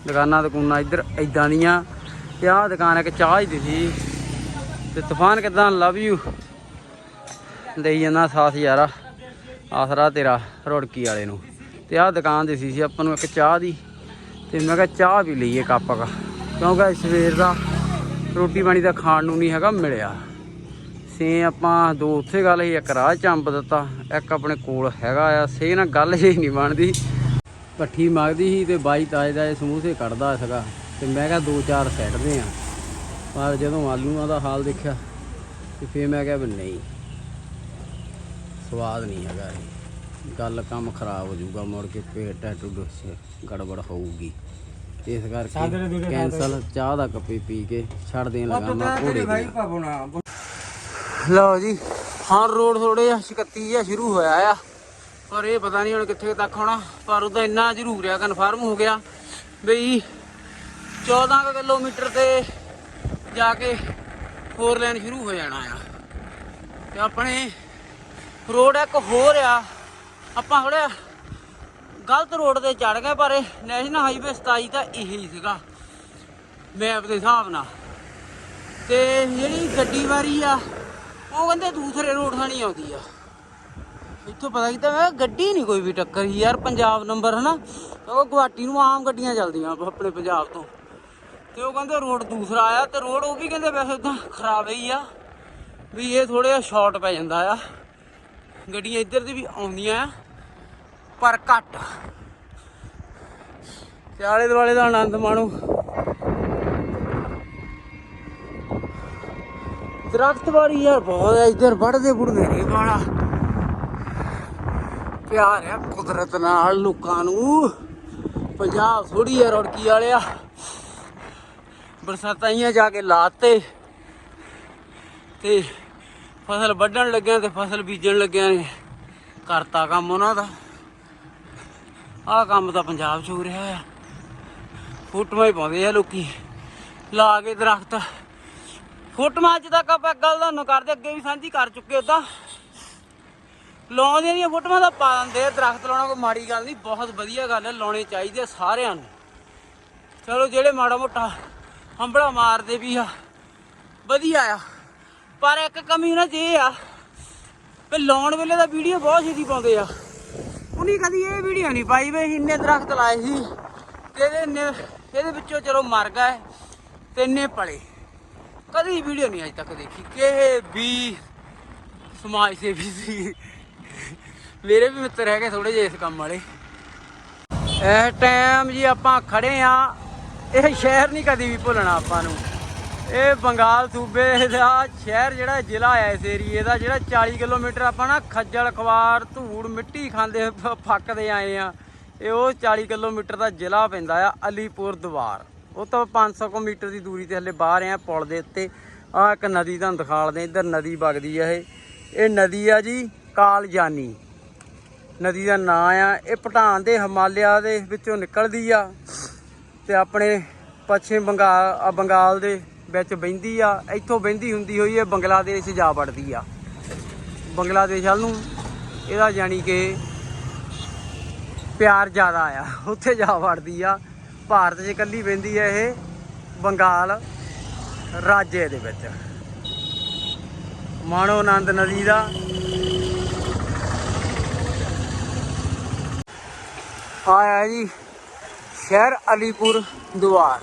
ਦੁਕਾਨਾਂ ਦੁਕਾਨਾਂ ਇੱਧਰ ਇਦਾਂ ਦੀਆਂ। ਤੇ ਆਹ ਦੁਕਾਨ ਇੱਕ ਚਾਹ ਹੀ ਦੀ ਸੀ। ਤੇ ਤੂਫਾਨ ਕਿਦਾਂ ਲਵ ਯੂ ਦੇਈ ਜਾਂਦਾ ਸਾਥ ਯਾਰਾ। ਆਸਰਾ ਤੇਰਾ ਰੋੜਕੀ ਵਾਲੇ ਨੂੰ। ਤੇ ਆਹ ਦੁਕਾਨ ਦੇ ਸੀ ਸੀ ਆਪਾਂ ਨੂੰ ਇੱਕ ਚਾਹ ਦੀ। ਤੇ ਮੈਂ ਕਿਹਾ ਚਾਹ ਵੀ ਲਈਏ ਕੱਪ ਕਾ। ਕਿਉਂਕਿ ਸਵੇਰ ਦਾ ਰੋਟੀ ਪਾਣੀ ਦਾ ਖਾਣ ਨੂੰ ਨਹੀਂ ਹੈਗਾ ਮਿਲਿਆ। ਸੇ ਆਪਾਂ ਦੋ ਉੱਥੇ ਗੱਲ ਸੀ ਇੱਕ ਰਾਹ ਚੰਬ ਦਿੱਤਾ ਇੱਕ ਆਪਣੇ ਕੋਲ ਹੈਗਾ ਆ ਸੇ ਨਾਲ ਗੱਲ ਹੀ ਨਹੀਂ ਬਣਦੀ। ਪੱਠੀ ਮੰਗਦੀ ਸੀ ਤੇ ਬਾਈ ਤਾਜ ਦਾ ਇਹ ਸਮੂਸੇ ਕੱਢਦਾ ਸੀਗਾ ਤੇ ਮੈਂ ਕਿਹਾ ਦੋ ਚਾਰ ਸੈੱਟਦੇ ਆ। ਪਰ ਜਦੋਂ ਆਲੂਆਂ ਦਾ ਹਾਲ ਦੇਖਿਆ ਤੇ ਫੇਰ ਮੈਂ ਕਿਹਾ ਵੀ ਨਹੀਂ ਸਵਾਦ ਨਹੀਂ ਹੈਗਾ ਇਹ। ਗੱਲ ਕੰਮ ਖਰਾਬ ਹੋ ਜਾਊਗਾ ਮੁੜ ਕੇ ਪੇਟ ਟੈਟੂ ਗੜਬੜ ਹੋਊਗੀ। ਇਸ ਕਰਕੇ ਕੈਂਸਲ ਚਾਹ ਦਾ ਕੱਪੀ ਪੀ ਕੇ ਛੱਡ ਦੇਣ ਲੱਗਾ ਮੈਂ ਘੋੜੇ ਲਓ ਜੀ ਹਾਂ ਰੋਡ ਥੋੜੇ ਜਿਹਾ 36 ਜਿਹਾ ਸ਼ੁਰੂ ਹੋਇਆ ਆ। ਪਰ ਇਹ ਪਤਾ ਨਹੀਂ ਹੁਣ ਕਿੱਥੇ ਤੱਕ ਹੋਣਾ ਪਰ ਉਹਦਾ ਇੰਨਾ ਜ਼ਰੂਰ ਆ ਕਨਫਰਮ ਹੋ ਗਿਆ ਬਈ 14 ਕੁ ਕਿਲੋਮੀਟਰ ਤੇ ਜਾ ਕੇ ਹੋਰ ਲੈਣ ਸ਼ੁਰੂ ਹੋ ਜਾਣਾ ਆ। ਤੇ ਆਪਣੇ ਰੋਡ ਇੱਕ ਹੋਰ ਆ, ਆਪਾਂ ਥੋੜਾ ਗਲਤ ਰੋਡ ਤੇ ਚੜ ਗਏ, ਪਰ ਨੈਸ਼ਨਲ ਹਾਈਵੇ 27 ਤਾਂ ਇਹੀ ਸੀਗਾ ਮੈਪ ਦੇ ਹਿਸਾਬ ਨਾਲ। ਤੇ ਜਿਹੜੀ ਗੱਡੀ ਵਾਰੀ ਆ ਉਹ ਕਹਿੰਦੇ ਦੂਸਰੇ ਰੋਡ ਥਾਣੀ ਆਉਂਦੀ ਆ। ਇੱਥੋਂ ਪਤਾ ਕੀਤਾ ਮੈਂ ਕਿਹਾ ਗੱਡੀ ਨਹੀਂ ਕੋਈ ਵੀ ਟੱਕਰੀ ਯਾਰ, ਪੰਜਾਬ ਨੰਬਰ ਹਨਾ। ਉਹ ਗੁਹਾਟੀ ਨੂੰ ਆਮ ਗੱਡੀਆਂ ਚੱਲਦੀਆਂ ਆਪਣੇ ਪੰਜਾਬ ਤੋਂ। ਤੇ ਉਹ ਕਹਿੰਦੇ ਰੋਡ ਦੂਸਰਾ ਆਇਆ ਤੇ ਰੋਡ ਉਹ ਵੀ ਕਹਿੰਦੇ ਵੈਸੇ ਤਾਂ ਖਰਾਬ ਹੀ ਆ, ਵੀ ਇਹ ਥੋੜਾ ਜਿਹਾ ਸ਼ਾਰਟ ਪੈ ਜਾਂਦਾ ਆ। ਗੱਡੀਆਂ ਇੱਧਰ ਦੀ ਵੀ ਆਉਂਦੀਆਂ ਆ, ਪਰ ਘੱਟ। ਤੇ ਆਲੇ ਦੁਆਲੇ ਦਾ ਆਨੰਦ ਮਾਣੋ। ਦਰਖਤ ਵਾਲੀ ਯਾਰ, ਬਹੁਤ ਹੈ ਇੱਧਰ ਵੜਦੇ ਬੁੜਦੇ ਨੇ ਬਾਲਾ ਪਿਆਰ ਹੈ ਕੁਦਰਤ ਨਾਲ ਲੋਕਾਂ ਨੂੰ। ਪੰਜਾਬ ਥੋੜੀ ਹੈ ਰੋੜਕੀ ਵਾਲਿਆ। ਬਰਸਾਤਾਂ ਹੀ ਜਾ ਕੇ ਲਾਤੇ। ਤੇ ਫਸਲ ਵੱਢਣ ਲੱਗਿਆ ਤੇ ਫਸਲ ਬੀਜਣ ਲੱਗਿਆ ਨੇ। ਕਰਤਾ ਕੰਮ ਉਹਨਾਂ ਦਾ। ਆਹ ਕੰਮ ਤਾਂ ਪੰਜਾਬ 'ਚ ਹੋ ਰਿਹਾ ਆ। ਫੋਟੋਆਂ ਹੀ ਪਾਉਂਦੇ ਆ ਲੋਕੀ। ਲਾ ਕੇ ਦਰਖਤ। ਫੋਟੋਆਂ ਅੱਜ ਤੱਕ ਆਪਾਂ ਇੱਕ ਗੱਲ ਤੁਹਾਨੂੰ ਕਰਦੇ, ਅੱਗੇ ਵੀ ਸਾਂਝੀ ਕਰ ਚੁੱਕੇ ਉਦਾਂ। ਲਾਉਂਦੇ ਦੀਆਂ ਫੋਟੋਆਂ ਦਾ ਪਾ ਦਿੰਦੇ ਆ, ਦਰਖਤ ਲਾਉਣਾ ਕੋਈ ਮਾੜੀ ਗੱਲ ਨਹੀਂ ਬਹੁਤ ਵਧੀਆ ਗੱਲ ਹੈ, ਲਾਉਣੇ ਚਾਹੀਦੇ ਆ ਸਾਰਿਆਂ ਨੂੰ। ਚਲੋ ਜਿਹੜੇ ਮਾੜਾ ਮੋਟਾ ਹੰਬੜਾ ਮਾਰਦੇ ਵੀ ਆ, ਵਧੀਆ ਆ। ਪਰ ਇੱਕ ਕਮੀ ਉਹਨਾਂ 'ਚ ਇਹ ਆ, ਵੀ ਲਾਉਣ ਵੇਲੇ ਦਾ ਵੀਡੀਓ ਬਹੁਤ ਛੇਤੀ ਪਾਉਂਦੇ ਆ। ਉਹਨੇ ਕਦੀ ਇਹ ਵੀਡੀਓ ਨਹੀਂ ਪਾਈ ਵੀ ਅਸੀਂ ਇੰਨੇ ਦਰਖਤ ਲਾਏ ਸੀ, ਤੇ ਇਹਦੇ ਇੰਨੇ ਇਹਦੇ ਵਿੱਚੋਂ ਚਲੋ ਮਰ ਗਏ, ਤੇ ਇੰਨੇ ਪਲੇ। ਕਦੀ ਵੀਡੀਓ ਨਹੀਂ ਅਜ ਤੱਕ ਦੇਖੀ। ਕਿਸੇ ਵੀ ਸਮਾਜ ਸੇਵੀ ਸੀ। ਮੇਰੇ ਵੀ ਮਿੱਤਰ ਹੈਗੇ ਥੋੜੇ ਜਿਹੇ ਇਸ ਕੰਮ ਵਾਲੇ। ਇਹ ਟਾਈਮ ਜੀ ਆਪਾਂ ਖੜੇ ਆ। ਇਹ ਸ਼ਹਿਰ ਨਹੀਂ ਕਦੀ ਵੀ ਭੁੱਲਣਾ ਆਪਾਂ ਨੂੰ। ਇਹ ਬੰਗਾਲ ਸੂਬੇ ਦਾ ਸ਼ਹਿਰ ਜਿਹੜਾ ਜ਼ਿਲ੍ਹਾ ਹੈ ਇਸ ਏਰੀਏ ਦਾ, ਜਿਹੜਾ 40 ਕਿਲੋਮੀਟਰ ਆਪਾਂ ਨਾ ਖੱਜਲ ਖਵਾਰ ਧੂੜ ਮਿੱਟੀ ਖਾਂਦੇ ਫ- ਫੱਕਦੇ ਆਏ ਆ। ਇਹ ਉਹ 40 ਕਿਲੋਮੀਟਰ ਦਾ ਜ਼ਿਲ੍ਹਾ ਪੈਂਦਾ ਆ ਅਲੀਪੁਰ ਦਵਾਰ ਉਹ ਤਾਂ 500 ਕੁ ਮੀਟਰ ਦੀ ਦੂਰੀ ਤੇ ਹਲੇ ਬਾਹਰ ਆ ਪੁਲ ਦੇ ਉੱਤੇ। ਆ ਇੱਕ ਨਦੀ ਤੁਹਾਨੂੰ ਦਿਖਾਲਦੇ ਇੱਧਰ ਨਦੀ ਵਗਦੀ ਆ ਇਹ। ਇਹ ਨਦੀ ਆ ਜੀ ਕਾਲਜਾਨੀ। ਨਦੀ ਦਾ ਨਾਂ ਆ, ਇਹ ਭਟਾਨ ਦੇ ਹਿਮਾਲਿਆ ਦੇ ਵਿੱਚੋਂ ਨਿਕਲਦੀ ਆ ਤੇ ਆਪਣੇ ਪੱਛਮੀ ਬੰਗਾਲ ਬੰਗਾਲ ਦੇ ਵਿੱਚ ਵਹਿੰਦੀ ਆ। ਇੱਥੋਂ ਵਹਿੰਦੀ ਹੁੰਦੀ ਹੋਈ ਇਹ ਬੰਗਲਾਦੇਸ਼ ਜਾ ਵੜਦੀ ਆ। ਬੰਗਲਾਦੇਸ਼ ਵੱਲ ਨੂੰ ਇਹਦਾ ਯਾਨੀ ਕਿ ਪਿਆਰ ਜ਼ਿਆਦਾ ਆ, ਉੱਥੇ ਜਾ ਵੜਦੀ ਆ। ਭਾਰਤ 'ਚ ਇਕੱਲੀ ਪੈਂਦੀ ਹੈ ਇਹ ਬੰਗਾਲ ਰਾਜੇ ਦੇ ਵਿੱਚ। ਮਾਣੋ ਆਨੰਦ ਨਦੀ ਦਾ। ਆਇਆ ਜੀ ਸ਼ਹਿਰ ਅਲੀਪੁਰ ਦੁਆਰ।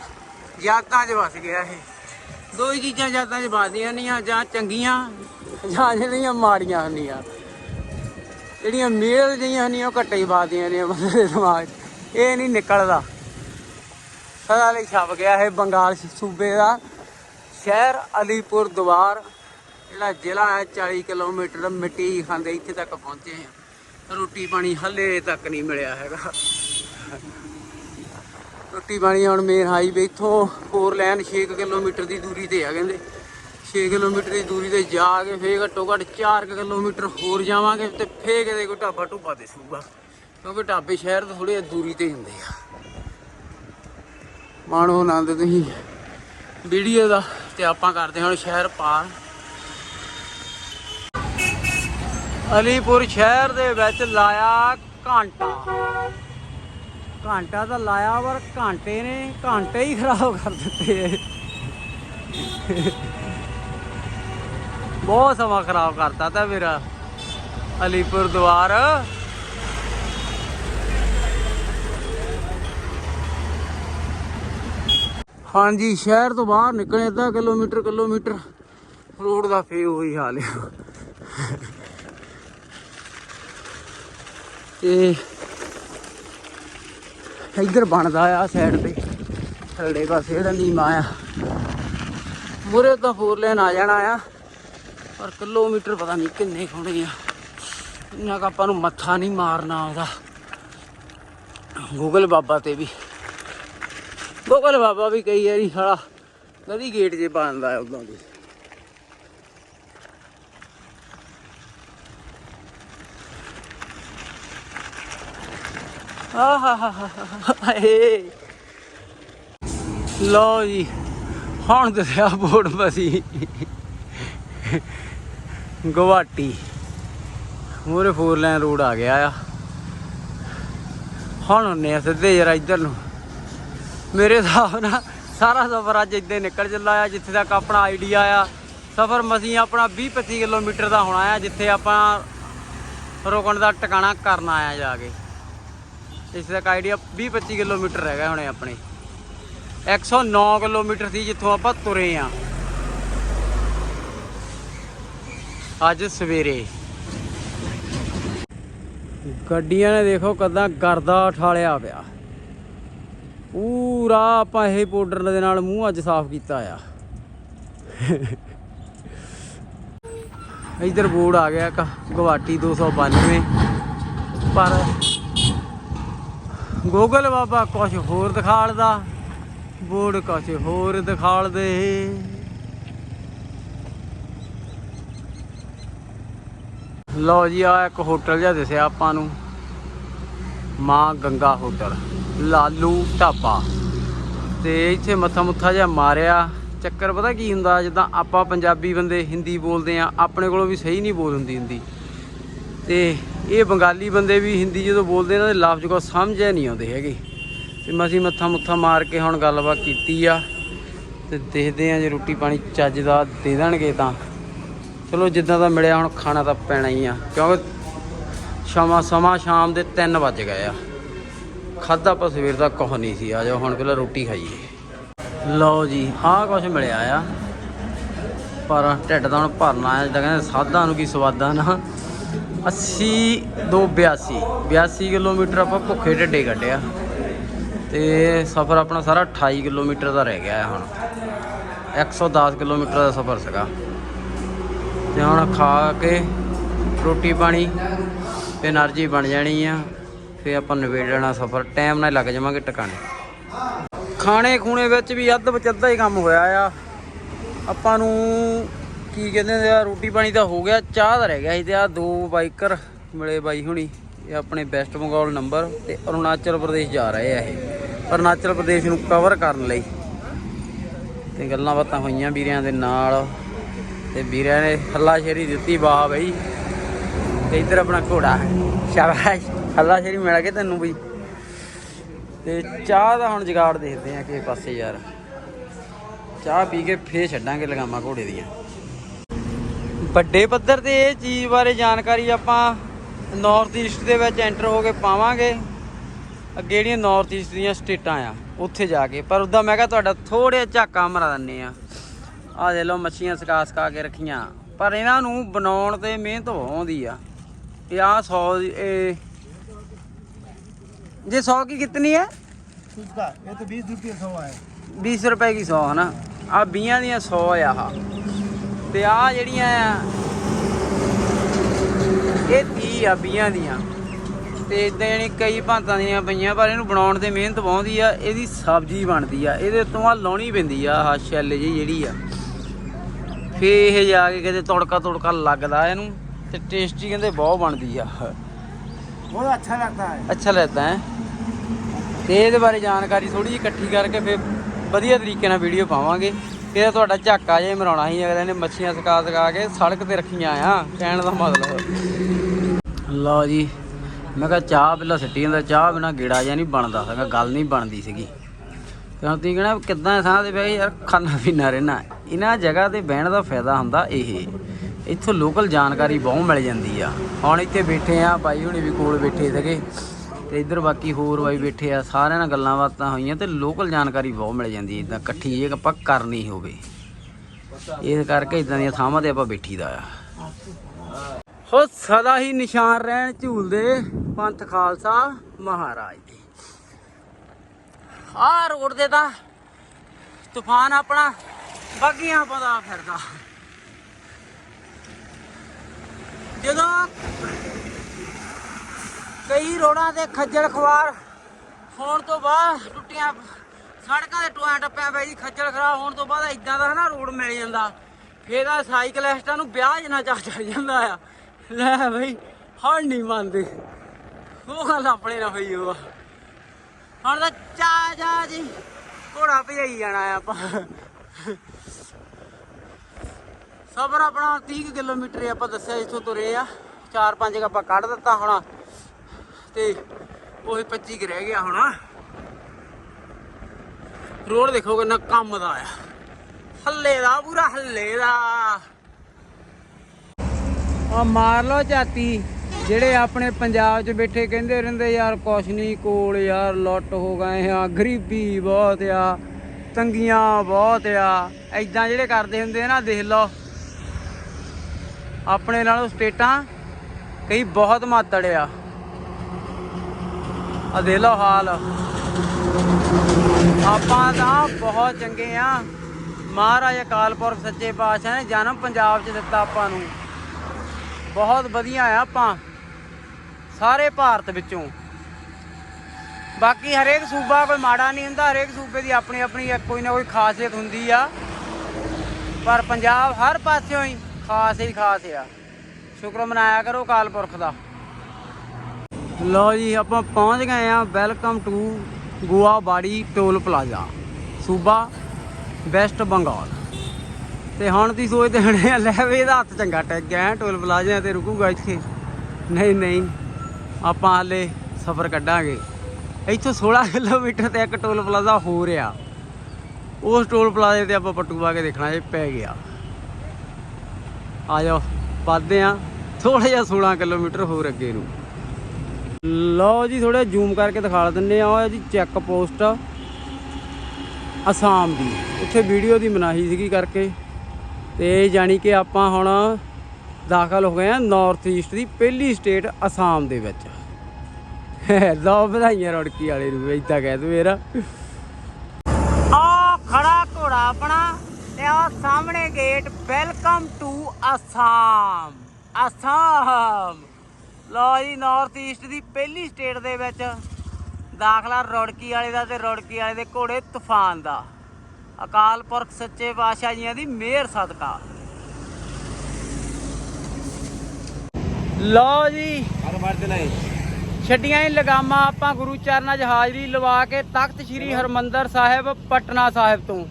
ਯਾਦਾਂ 'ਚ ਵਸ ਗਿਆ ਇਹ। ਦੋ ਹੀ ਚੀਜ਼ਾਂ ਯਾਦਾਂ 'ਚ ਵਸਦੀਆਂ ਨਹੀਂ ਜਾਂ ਚੰਗੀਆਂ, ਜਾਂ ਜਿਹੜੀਆਂ ਮਾੜੀਆਂ ਹੁੰਦੀਆਂ। ਜਿਹੜੀਆਂ ਮੇਲ ਜਿਹੀਆਂ ਹੁੰਦੀਆਂ, ਉਹ ਘੱਟੇ ਹੀ ਵਸਦੀਆਂ ਨੇ ਬੰਦੇ ਦੇ ਦਿਮਾਗ 'ਚ। ਇਹ ਨਹੀਂ ਨਿਕਲਦਾ। ਸਦਾ ਲਈ ਛਪ ਗਿਆ ਹੈ ਬੰਗਾਲ ਸੂਬੇ ਦਾ। ਸ਼ਹਿਰ ਅਲੀਪੁਰ ਦੁਆਰ ਜਿਹੜਾ ਜ਼ਿਲ੍ਹਾ ਹੈ 40 ਕਿਲੋਮੀਟਰ ਮਿੱਟੀ ਖਾਂਦੇ ਇੱਥੇ ਤੱਕ ਪਹੁੰਚੇ ਹਾਂ। ਰੋਟੀ ਪਾਣੀ ਹੱਲੇ ਤੱਕ ਨਹੀਂ ਮਿਲਿਆ ਹੈਗਾ। ਰੋਟੀ ਪਾਣੀ ਹੁਣ ਮੇਨ ਹਾਈਵੇ ਇੱਥੋਂ ਫੋਰ ਲੈਨ 6 ਕਿਲੋਮੀਟਰ ਦੀ ਦੂਰੀ ਤੇ ਆ ਕਹਿੰਦੇ। 6 ਕਿਲੋਮੀਟਰ ਦੀ ਦੂਰੀ ਤੇ ਜਾ ਕੇ ਫੇਰ ਘੱਟੋ ਘੱਟ 4 ਕਿਲੋਮੀਟਰ ਹੋਰ ਜਾਵਾਂਗੇ ਤੇ ਫੇਰ ਕਿਤੇ ਕੋਈ ਢਾਬਾ ਢੁੱਬਾ ਦਿਸੂਗਾ। ਕਿਉਂਕਿ ਢਾਬੇ ਸ਼ਹਿਰ ਤੋਂ ਥੋੜੀ ਦੂਰੀ ਤੇ ਹੁੰਦੇ ਆ। ਮਾਣੋ ਆਨੰਦ ਤੁਸੀਂ। ਵੀਡੀਓ ਦਾ ਤੇ ਆਪਾਂ ਕਰਦੇ ਹਾਂ ਸ਼ਹਿਰ ਪਾਰ। ਅਲੀਪੁਰ ਸ਼ਹਿਰ ਦੇ ਵਿੱਚ ਲਾਇਆ ਘੰਟਾ। ਘੰਟਾ ਤਾਂ ਲਾਇਆ ਪਰ ਘੰਟੇ ਨੇ, ਘੰਟੇ ਹੀ ਖਰਾਬ ਕਰ ਦਿੱਤੇ। ਬਹੁਤ ਸਮਾਂ ਖਰਾਬ ਕਰਤਾ ਤਾਂ ਮੇਰਾ ਅਲੀਪੁਰ ਦੁਆਰ। ਹਾਂਜੀ, ਸ਼ਹਿਰ ਤੋਂ ਬਾਹਰ ਨਿਕਲੇ ਅੱਧਾ ਕਿਲੋਮੀਟਰ ਕਿਲੋਮੀਟਰ। ਰੋਡ ਦਾ ਫੇ ਉਹੀ ਹਾਲ ਹੈ ਤੇ ਇੱਧਰ ਬਣਦਾ ਆ ਸਾਈਡ ਤੇ। ਥੱਲੇ ਪਾਸੇ ਇਹਦਾ ਨੀਮਾ ਆ ਮੁਰੇ ਤਾਂ ਫੋਰ ਲੈਨ ਆ ਜਾਣਾ ਆ। ਪਰ ਕਿਲੋਮੀਟਰ ਪਤਾ ਨਹੀਂ ਕਿੰਨੇ ਖੁਣੇ ਆ। ਇੰਨਾ ਕੁ ਆਪਾਂ ਨੂੰ ਮੱਥਾ ਨਹੀਂ ਮਾਰਨਾ ਆਉਂਦਾ। ਗੂਗਲ ਬਾਬਾ ਤੇ ਵੀ। ਗੂਗਲ ਬਾਬਾ ਵੀ ਕਈ ਵਾਰੀ ਸਾਲਾ, ਨਦੀ ਗੇਟ ਜੇ ਬੰਦਾ ਉਦੋਂ ਦੀ। ਆਹਾਹਾਹਾਏ ਲੋ ਜੀ, ਹੁਣ ਦੱਸਿਆ ਬੋਰਡ ਬਸੀ। ਗੁਵਾਟੀ ਮੂਰੇ ਫੋਰ ਲਾਈਨ ਰੋਡ ਆ ਗਿਆ ਆ। ਹੁਣ ਉਹਨੇ ਸਿੱਧੇ ਜਰਾ ਇੱਧਰ ਨੂੰ। ਮੇਰੇ ਹਿਸਾਬ ਨਾਲ ਸਾਰਾ ਸਫ਼ਰ ਅੱਜ ਇੱਦਾਂ ਨਿਕਲ ਚੱਲਾ ਆ, ਜਿੱਥੇ ਤੱਕ ਆਪਣਾ ਆਈਡੀਆ ਆ। ਸਫ਼ਰ ਮਸੀਂ ਆਪਣਾ 20 25 ਕਿਲੋਮੀਟਰ ਦਾ ਹੋਣਾ ਆ, ਜਿੱਥੇ ਆਪਾਂ ਰੁਕਣ ਦਾ ਟਿਕਾਣਾ ਕਰਨਾ ਆ ਜਾ ਕੇ। ਇਸ ਤੱਕ ਆਈਡੀਆ 20 25 ਕਿਲੋਮੀਟਰ ਰਹਿ ਗਏ ਹੁਣੇ ਆਪਣੇ। 109 ਕਿਲੋਮੀਟਰ ਸੀ ਜਿੱਥੋਂ ਆਪਾਂ ਤੁਰੇ ਆ। ਅੱਜ ਸਵੇਰੇ। ਗੱਡੀਆਂ ਨੇ ਦੇਖੋ ਕਦਾਂ ਗਰਦਾ ਠਾਲਿਆ ਪਿਆ। ਪੂਰਾ ਆਪਾਂ ਇਹ ਪਾਊਡਰ ਦੇ ਨਾਲ ਮੂੰਹ ਅੱਜ ਸਾਫ਼ ਕੀਤਾ ਆ। ਇਧਰ ਬੋਰਡ ਆ ਗਿਆ ਇੱਕ ਗੁਵਾਟੀ 292 ਪਰ ਗੋਗਲ ਬਾਬਾ ਕੁਝ ਹੋਰ ਦਿਖਾਲਦਾ, ਬੋਰਡ ਕੁਝ ਹੋਰ ਦਿਖਾਲਦੇ। ਲਓ ਜੀ ਆ ਇੱਕ ਹੋਟਲ ਜਿਹਾ ਦਿਸਿਆ ਆਪਾਂ ਨੂੰ, ਮਾਂ ਗੰਗਾ ਹੋਟਲ। ਲਾਲੂ ਢਾਬਾ। ਤੇ ਇੱਥੇ ਮੱਥਾ ਮੁੱਥਾ ਜਿਹਾ ਮਾਰਿਆ। ਚੱਕਰ ਪਤਾ ਕੀ ਹੁੰਦਾ, ਜਿੱਦਾਂ ਆਪਾਂ ਪੰਜਾਬੀ ਬੰਦੇ ਹਿੰਦੀ ਬੋਲਦੇ ਆ ਆਪਣੇ ਕੋਲੋਂ ਵੀ ਸਹੀ ਨਹੀਂ ਬੋਲ ਹੁੰਦੀ ਹੁੰਦੀ। ਤੇ ਇਹ ਬੰਗਾਲੀ ਬੰਦੇ ਵੀ ਹਿੰਦੀ ਜਦੋਂ ਬੋਲਦੇ, ਇਹਨਾਂ ਦੇ ਲਫ਼ਜ਼ ਕੋ ਸਮਝ ਨਹੀਂ ਆਉਂਦੇ ਹੈਗੇ। ਤੇ ਅਸੀਂ ਮੱਥਾ ਮੁੱਥਾ ਮਾਰ ਕੇ ਹੁਣ ਗੱਲਬਾਤ ਕੀਤੀ ਆ। ਤੇ ਦੇਖਦੇ ਆ ਜੇ ਰੋਟੀ ਪਾਣੀ ਚੱਜ ਦਾ ਦੇ ਦੇਣਗੇ ਤਾਂ। ਚਲੋ, ਜਿੱਦਾਂ ਦਾ ਮਿਲਿਆ ਹੁਣ ਖਾਣਾ ਤਾਂ ਪੈਣਾ ਹੀ ਆ। ਕਿਉਂਕਿ ਸ਼ਾਮਾਂ ਸਮਾਂ ਸ਼ਾਮ ਦੇ 3 ਵੱਜ ਗਏ ਆ। ਖਾਦਾ ਆਪਾਂ ਸਵੇਰ ਦਾ ਕੁਝ ਨਹੀਂ ਸੀ, ਆ ਜਾਓ ਹੁਣ ਪਹਿਲਾਂ ਰੋਟੀ ਖਾਈਏ। ਲਓ ਜੀ, ਆਹ ਕੁਝ ਮਿਲਿਆ ਆ। ਪਰ ਢਿੱਡ ਦਾ ਹੁਣ ਭਰਨਾ ਆ, ਜਿੱਦਾਂ ਕਹਿੰਦੇ ਸਾਦਾ ਨੂੰ ਕੀ ਸਵਾਦਾ ਨਾ। 80 282 82 ਕਿਲੋਮੀਟਰ ਆਪਾਂ ਭੁੱਖੇ ਢਿੱਡੇ ਕੱਢਿਆ। ਤੇ ਸਫ਼ਰ ਆਪਣਾ ਸਾਰਾ 28 ਕਿਲੋਮੀਟਰ ਦਾ ਰਹਿ ਗਿਆ ਹੁਣ। 110 ਕਿਲੋਮੀਟਰ ਦਾ ਸਫ਼ਰ ਸੀਗਾ। ਤੇ ਹੁਣ ਖਾ ਕੇ ਰੋਟੀ ਪਾਣੀ, ਤੇ એનર્ਜੀ ਬਣ ਜਾਣੀ ਆ। ਫੇ ਆਪਾਂ ਨਵੇੜਣਾ ਸਫ਼ਰ ਟਾਈਮ ਨਾਲ ਲੱਗ ਜਾਵਾਂਗੇ ਟਿਕਾਣੇ। ਖਾਣੇ ਖੂਣੇ ਵਿੱਚ ਵੀ ਅੱਧ ਵਿੱਚ ਅੱਧਾ ਹੀ ਕੰਮ ਹੋਇਆ ਆ। ਆਪਾਂ ਨੂੰ ਕੀ ਕਹਿੰਦੇ ਆ, ਰੋਟੀ ਪਾਣੀ ਤਾਂ ਹੋ ਗਿਆ, ਚਾਹ ਦਾ ਰਹਿ ਗਿਆ ਸੀ ਤੇ ਆ ਦੋ ਬਾਈਕਰ ਮਿਲੇ ਬਾਈ ਹੁਣੀ, ਇਹ ਆਪਣੇ ਵੈਸਟ ਬੰਗਾਲ ਨੰਬਰ ਤੇ ਅਰੁਣਾਚਲ ਪ੍ਰਦੇਸ਼ ਜਾ ਰਹੇ ਆ ਇਹ। ਅਰੁਣਾਚਲ ਪ੍ਰਦੇਸ਼ ਨੂੰ ਕਵਰ ਕਰਨ ਲਈ। ਤੇ ਗੱਲਾਂ ਬਾਤਾਂ ਹੋਈਆਂ ਵੀਰਿਆਂ ਦੇ ਨਾਲ, ਤੇ ਵੀਰਿਆਂ ਨੇ ਹੱਲਾ ਸ਼ੇਰੀ ਦਿੱਤੀ ਵਾਹ ਬਈ। ਤੇ ਇੱਧਰ ਆਪਣਾ ਘੋੜਾ, ਸ਼ਾਬਾਸ਼। ਅੱਲਾ ਸ਼ੇਰੀ ਮਿਲ ਕੇ ਤੈਨੂੰ ਵੀ। ਤੇ ਚਾਹ ਦਾ ਹੁਣ ਜਗਾੜ ਦੇਖਦੇ ਆ ਕਿਸੇ ਪਾਸੇ ਯਾਰ। ਚਾਹ ਪੀ ਕੇ ਫੇਰ ਛੱਡਾਂਗੇ ਲਗਾਮਾ ਘੋੜੇ ਦੀਆਂ। ਵੱਡੇ ਪੱਧਰ ਤੇ ਇਹ ਚੀਜ਼ ਬਾਰੇ ਜਾਣਕਾਰੀ ਆਪਾਂ ਨਾਰਥ ਈਸਟ ਦੇ ਵਿੱਚ ਐਂਟਰ ਹੋ ਕੇ ਪਾਵਾਂਗੇ। ਅੱਗੇ ਜਿਹੜੀਆਂ ਨਾਰਥ ਈਸਟ ਦੀਆਂ ਸਟੇਟਾਂ ਆ, ਉੱਥੇ ਜਾ ਕੇ। ਪਰ ਉਦਾਂ ਮੈਂ ਕਿਹਾ ਤੁਹਾਡਾ ਥੋੜੇ ਝਾਕਾ ਮਰਾ ਦਿੰਨੇ ਆ ਆ ਦੇ ਲਓ ਮੱਛੀਆਂ ਸਕਾ ਸਕਾ ਕੇ ਰੱਖੀਆਂ। ਪਰ ਇਹਨਾਂ ਨੂੰ ਬਣਾਉਣ ਤੇ ਮਿਹਨਤ ਬਹੁਤ ਆਉਂਦੀ ਆ। ਇਹ ਆ 100 ਇਹ ये सौ की कितनी है उसका ये तो बीस रुपये सौ है बीस रुपए की 100 ਹਨਾ ਆ 20 ਦੀਆਂ 100 ਆ ਆਹ ਤੇ ਆ ਜਿਹੜੀਆਂ ਆ ਇਹ 30 ਆ 20 ਦੀਆਂ ਤੇ ਇਦਾਂ ਜਾਣੀ ਕਈ ਭਾਂਤਾਂ ਦੀਆਂ ਪਈਆਂ ਪਰ ਇਹਨੂੰ ਬਣਾਉਣ ਤੇ ਮਿਹਨਤ ਬਹੁੰਦੀ ਆ ਇਹਦੀ ਸਬਜ਼ੀ ਬਣਦੀ ਆ ਇਹਦੇ ਉੱਤੋਂ ਆ ਲਾਉਣੀ ਪੈਂਦੀ ਆ ਆਹ ਛੈਲ ਜਿਹੀ ਜਿਹੜੀ ਆ ਫੇ ਇਹ ਜਾ ਕੇ ਕਿਤੇ ਤੜਕਾ ਤੜਕਾ ਲੱਗਦਾ ਇਹਨੂੰ ਤੇ ਟੇਸਟੀ ਕਹਿੰਦੇ ਬਹੁਤ ਬਣਦੀ ਆ बहुत अच्छा लगता है ਅੱਛਾ ਲੱਗਦਾ ਹੈ ਤੇ ਇਹਦੇ ਬਾਰੇ ਜਾਣਕਾਰੀ ਥੋੜੀ ਜਿਹੀ ਇਕੱਠੀ ਕਰਕੇ ਫਿਰ ਵਧੀਆ ਤਰੀਕੇ ਨਾਲ ਵੀਡੀਓ ਪਾਵਾਂਗੇ ਇਹਦਾ ਤੁਹਾਡਾ ਝਾਕਾ ਜੇ ਮਰਾਉਣਾ ਸੀ ਅਗਲੇ ਨੇ ਮੱਛੀਆਂ ਸਕਾ ਸਕਾ ਕੇ ਸੜਕ ਤੇ ਰੱਖੀਆਂ ਆ ਕਹਿਣ ਦਾ ਮਤਲਬ ਲਓ ਜੀ ਮੈਂ ਕਿਹਾ ਚਾਹ ਪਹਿਲਾਂ ਸਿੱਟੀ ਜਾਂਦਾ ਚਾਹ ਬਿਨਾ ਗੇੜਾ ਜਾਂ ਨਹੀਂ ਬਣਦਾ ਸੀਗਾ ਗੱਲ ਨਹੀਂ ਬਣਦੀ ਸੀਗੀ ਕਿਉਂ ਤੁਸੀਂ ਕਹਿਣਾ ਕਿੱਦਾਂ ਸਾਹ ਦੇ ਬਈ ਯਾਰ ਖਾਣਾ ਪੀਣਾ ਰਹਿਣਾ ਇਹਨਾਂ ਜਗ੍ਹਾ ਤੇ ਬਹਿਣ ਦਾ ਫਾਇਦਾ ਹੁੰਦਾ ਇਹ ਇੱਥੋਂ ਲੋਕਲ ਜਾਣਕਾਰੀ ਬਹੁਤ ਮਿਲ ਜਾਂਦੀ ਆ। ਹੁਣ ਇੱਥੇ ਬੈਠੇ ਆ ਬਾਈ ਹੁਣੀ ਵੀ ਕੋਲ ਬੈਠੇ ਸੀਗੇ ਤੇ ਇੱਧਰ ਬਾਕੀ ਹੋਰ ਬਾਈ ਬੈਠੇ ਆ, ਸਾਰਿਆਂ ਨਾਲ ਗੱਲਾਂ ਬਾਤਾਂ ਹੋਈਆਂ ਤੇ ਲੋਕਲ ਜਾਣਕਾਰੀ ਬਹੁਤ ਮਿਲ ਜਾਂਦੀ ਇਦਾਂ ਇਕੱਠੀ ਜੇ ਆਪਾਂ ਕਰਨੀ ਹੋਵੇ। ਇਸ ਕਰਕੇ ਇਦਾਂ ਦੀਆਂ ਥਾਵਾਂ ਤੇ ਆਪਾਂ ਬੈਠੀਦਾ ਆ। ਹੋ ਸਦਾ ਹੀ ਨਿਸ਼ਾਨ ਰਹਿਣ ਝੂਲਦੇ ਪੰਥ ਖਾਲਸਾ ਮਹਾਰਾਜ ਦੇ। ਆਹ ਰੋਡ ਦੇ ਤਾਂ ਤੂਫਾਨ ਆਪਣਾ, ਬਾਗੀਆਂ ਪਦਾ ਫਿਰਦਾ। ਜਦੋਂ ਕਈ ਰੋਡਾਂ ਤੇ ਖੱਜਲ ਖਵਾਰ ਹੋਣ ਤੋਂ ਬਾਅਦ ਟੁੱਟੀਆਂ ਸੜਕਾਂ ਦੇ ਟੋਆਂ ਟੱਪਿਆਂ ਪੈ ਜੀ ਖੱਜਲ ਖਰਾਬ ਹੋਣ ਤੋਂ ਬਾਅਦ ਇਦਾਂ ਦਾ ਨਾ ਰੋਡ ਮਿਲ ਜਾਂਦਾ। ਫੇਰ ਆ ਸਾਈਕਲਿਸਟਾਂ ਨੂੰ ਵਿਆਹ ਜਨਾ ਚਾ ਚੜ ਜਾਂਦਾ ਆ। ਲੈ ਬਈ ਹਣ ਨਹੀਂ ਮੰਨਦੇ। ਉਹ ਗੱਲ ਆਪਣੇ ਨਾਲ ਹੋਈ ਉਹ। ਹੁਣ ਤਾਂ ਚਾ ਜਾ ਜੀ, ਘੋੜਾ ਭਜਾਈ ਜਾਣਾ ਆ ਆਪਾਂ। ਸਫ਼ਰ ਆਪਣਾ 30 ਕੁ ਕਿਲੋਮੀਟਰ ਆਪਾਂ ਦੱਸਿਆ ਇੱਥੋਂ ਤੁਰੇ ਆ। 4-5 ਕ ਆਪਾਂ ਕੱਢ ਦਿੱਤਾ ਹੁਣ। ਤੇ ਉਹੀ 25 ਕੁ ਰਹਿ ਗਿਆ ਹੁਣ। ਰੋਡ ਦੇਖੋ ਕਿੰਨਾ ਕੰਮ ਦਾ ਆ। ਹੱਲੇ ਦਾ, ਪੂਰਾ ਹੱਲੇ ਦਾ। ਆ ਮਾਰ ਲੋ ਝਾਤੀ। ਜਿਹੜੇ ਆਪਣੇ ਪੰਜਾਬ 'ਚ ਬੈਠੇ ਕਹਿੰਦੇ ਰਹਿੰਦੇ, ਯਾਰ ਕੁਛ ਨਹੀਂ ਕੋਲ, ਯਾਰ ਲੁੱਟ ਹੋ ਗਏ ਆ। ਗਰੀਬੀ ਬਹੁਤ ਆ, ਤੰਗੀਆਂ ਬਹੁਤ ਆ। ਐਦਾਂ ਜਿਹੜੇ ਕਰਦੇ ਹੁੰਦੇ ਆ ਨਾ, ਦੇਖ ਲਓ। ਆਪਣੇ ਨਾਲੋਂ ਸਟੇਟਾਂ ਕਈ ਬਹੁਤ ਮਾਤੜ ਆ। ਆ ਦੇਖ ਲਓ ਹਾਲ। ਆਪਾਂ ਤਾਂ ਬਹੁਤ ਚੰਗੇ ਆ। ਮਹਾਰਾਜ ਅਕਾਲ ਪੁਰਖ ਸੱਚੇ ਪਾਤਸ਼ਾਹ ਨੇ ਜਨਮ ਪੰਜਾਬ 'ਚ ਦਿੱਤਾ ਆਪਾਂ ਨੂੰ। ਬਹੁਤ ਵਧੀਆ ਆ ਆਪਾਂ, ਸਾਰੇ ਭਾਰਤ ਵਿੱਚੋਂ। ਬਾਕੀ ਹਰੇਕ ਸੂਬਾ ਕੋਈ ਮਾੜਾ ਨਹੀਂ ਹੁੰਦਾ, ਹਰੇਕ ਸੂਬੇ ਦੀ ਆਪਣੀ ਆਪਣੀ ਕੋਈ ਨਾ ਕੋਈ ਖਾਸੀਅਤ ਹੁੰਦੀ ਆ। ਪਰ ਪੰਜਾਬ ਹਰ ਪਾਸਿਓਂ ਹੀ ਖਾਸ ਹੀ ਖਾਸ ਆ। ਸ਼ੁਕਰ ਮਨਾਇਆ ਕਰੋ ਕਾਲ ਪੁਰਖ ਦਾ। ਲਓ ਜੀ, ਆਪਾਂ ਪਹੁੰਚ ਗਏ ਆ। ਵੈਲਕਮ ਟੂ ਗੋਆ ਬਾੜੀ ਟੋਲ ਪਲਾਜ਼ਾ। ਸੂਬਾ ਵੈਸਟ ਬੰਗਾਲ ਤੇ ਹੁਣ ਤੁਸੀਂ ਸੋਚਦੇ ਹੋਣੇ ਆ, ਲੈ ਵੀ ਇਹਦਾ ਹੱਥ ਚੰਗਾ ਟਿਕ ਗਿਆ ਟੋਲ ਪਲਾਜ਼ਾ ਤੇ ਰੁਕੂਗਾ ਇੱਥੇ। ਨਹੀਂ ਨਹੀਂ। ਆਪਾਂ ਹਾਲੇ ਸਫ਼ਰ ਕੱਢਾਂਗੇ। ਇੱਥੋਂ 16 ਕਿਲੋਮੀਟਰ ਤੇ ਇੱਕ ਟੋਲ ਪਲਾਜ਼ਾ ਹੋ ਰਿਹਾ। ਉਸ ਟੋਲ ਪਲਾਜ਼ੇ ਤੇ ਆਪਾਂ ਪੱਟੂ ਪਾ ਕੇ ਦੇਖਣਾ, ਇਹ ਪੈ ਗਿਆ। ਆ ਜਾਓ ਵੱਧਦੇ ਆ ਥੋੜਾ ਜਿਹਾ 16 ਕਿਲੋਮੀਟਰ ਹੋਰ ਅੱਗੇ ਨੂੰ। ਲਓ ਜੀ ਥੋੜਾ ਜ਼ੂਮ ਕਰਕੇ ਦਿਖਾ ਦਿੰਨੇ ਆ ਉਹ ਜੀ, ਚੈੱਕ ਪੋਸਟ ਅਸਾਮ ਦੀ। ਉੱਥੇ ਵੀਡੀਓ ਦੀ ਮਨਾਹੀ ਸੀਗੀ ਕਰਕੇ। ਤੇ ਜਾਣੀ ਕਿ ਆਪਾਂ ਹੁਣ ਦਾਖਲ ਹੋ ਗਏ ਆ ਨਾਰਥ ਈਸਟ ਦੀ ਪਹਿਲੀ ਸਟੇਟ ਅਸਾਮ ਦੇ ਵਿੱਚ। ਲਓ, ਵਧਾਈਆਂ ਰੜਕੀ ਵਾਲੇ ਨੂੰ ਇਦਾਂ ਕਹਿ ਤੂੰ ਮੇਰਾ। ਆ ਖੜਾ ਘੋੜਾ ਆਪਣਾ। ਤੇ ਆ ਸਾਹਮਣੇ gate welcome to Assam Assam ਲੋ ਜੀ ਨਾਰਥ ਈਸਟ ਦੀ ਪਹਿਲੀ ਸਟੇਟ ਦੇ ਵਿੱਚ ਦਾਖਲਾ ਰੌੜਕੀ ਵਾਲੇ ਦਾ ਤੇ ਰੌੜਕੀ ਵਾਲੇ ਦੇ ਘੋੜੇ ਤੂਫਾਨ ਦਾ। ਅਕਾਲ ਪੁਰਖ ਸੱਚੇ ਪਾਤਸ਼ਾਹ ਜੀਆਂ ਦੀ ਮਿਹਰ ਸਦਕਾ। ਲਓ ਜੀ ਛੱਡੀਆਂ ਹੀ ਲਗਾਮਾਂ ਆਪਾਂ ਗੁਰੂ ਚਰਨਾਂ 'ਚ ਹਾਜ਼ਰੀ ਲਵਾ ਕੇ ਤਖਤ ਸ੍ਰੀ ਹਰਮੰਦਰ ਸਾਹਿਬ ਪਟਨਾ ਸਾਹਿਬ ਤੋਂ।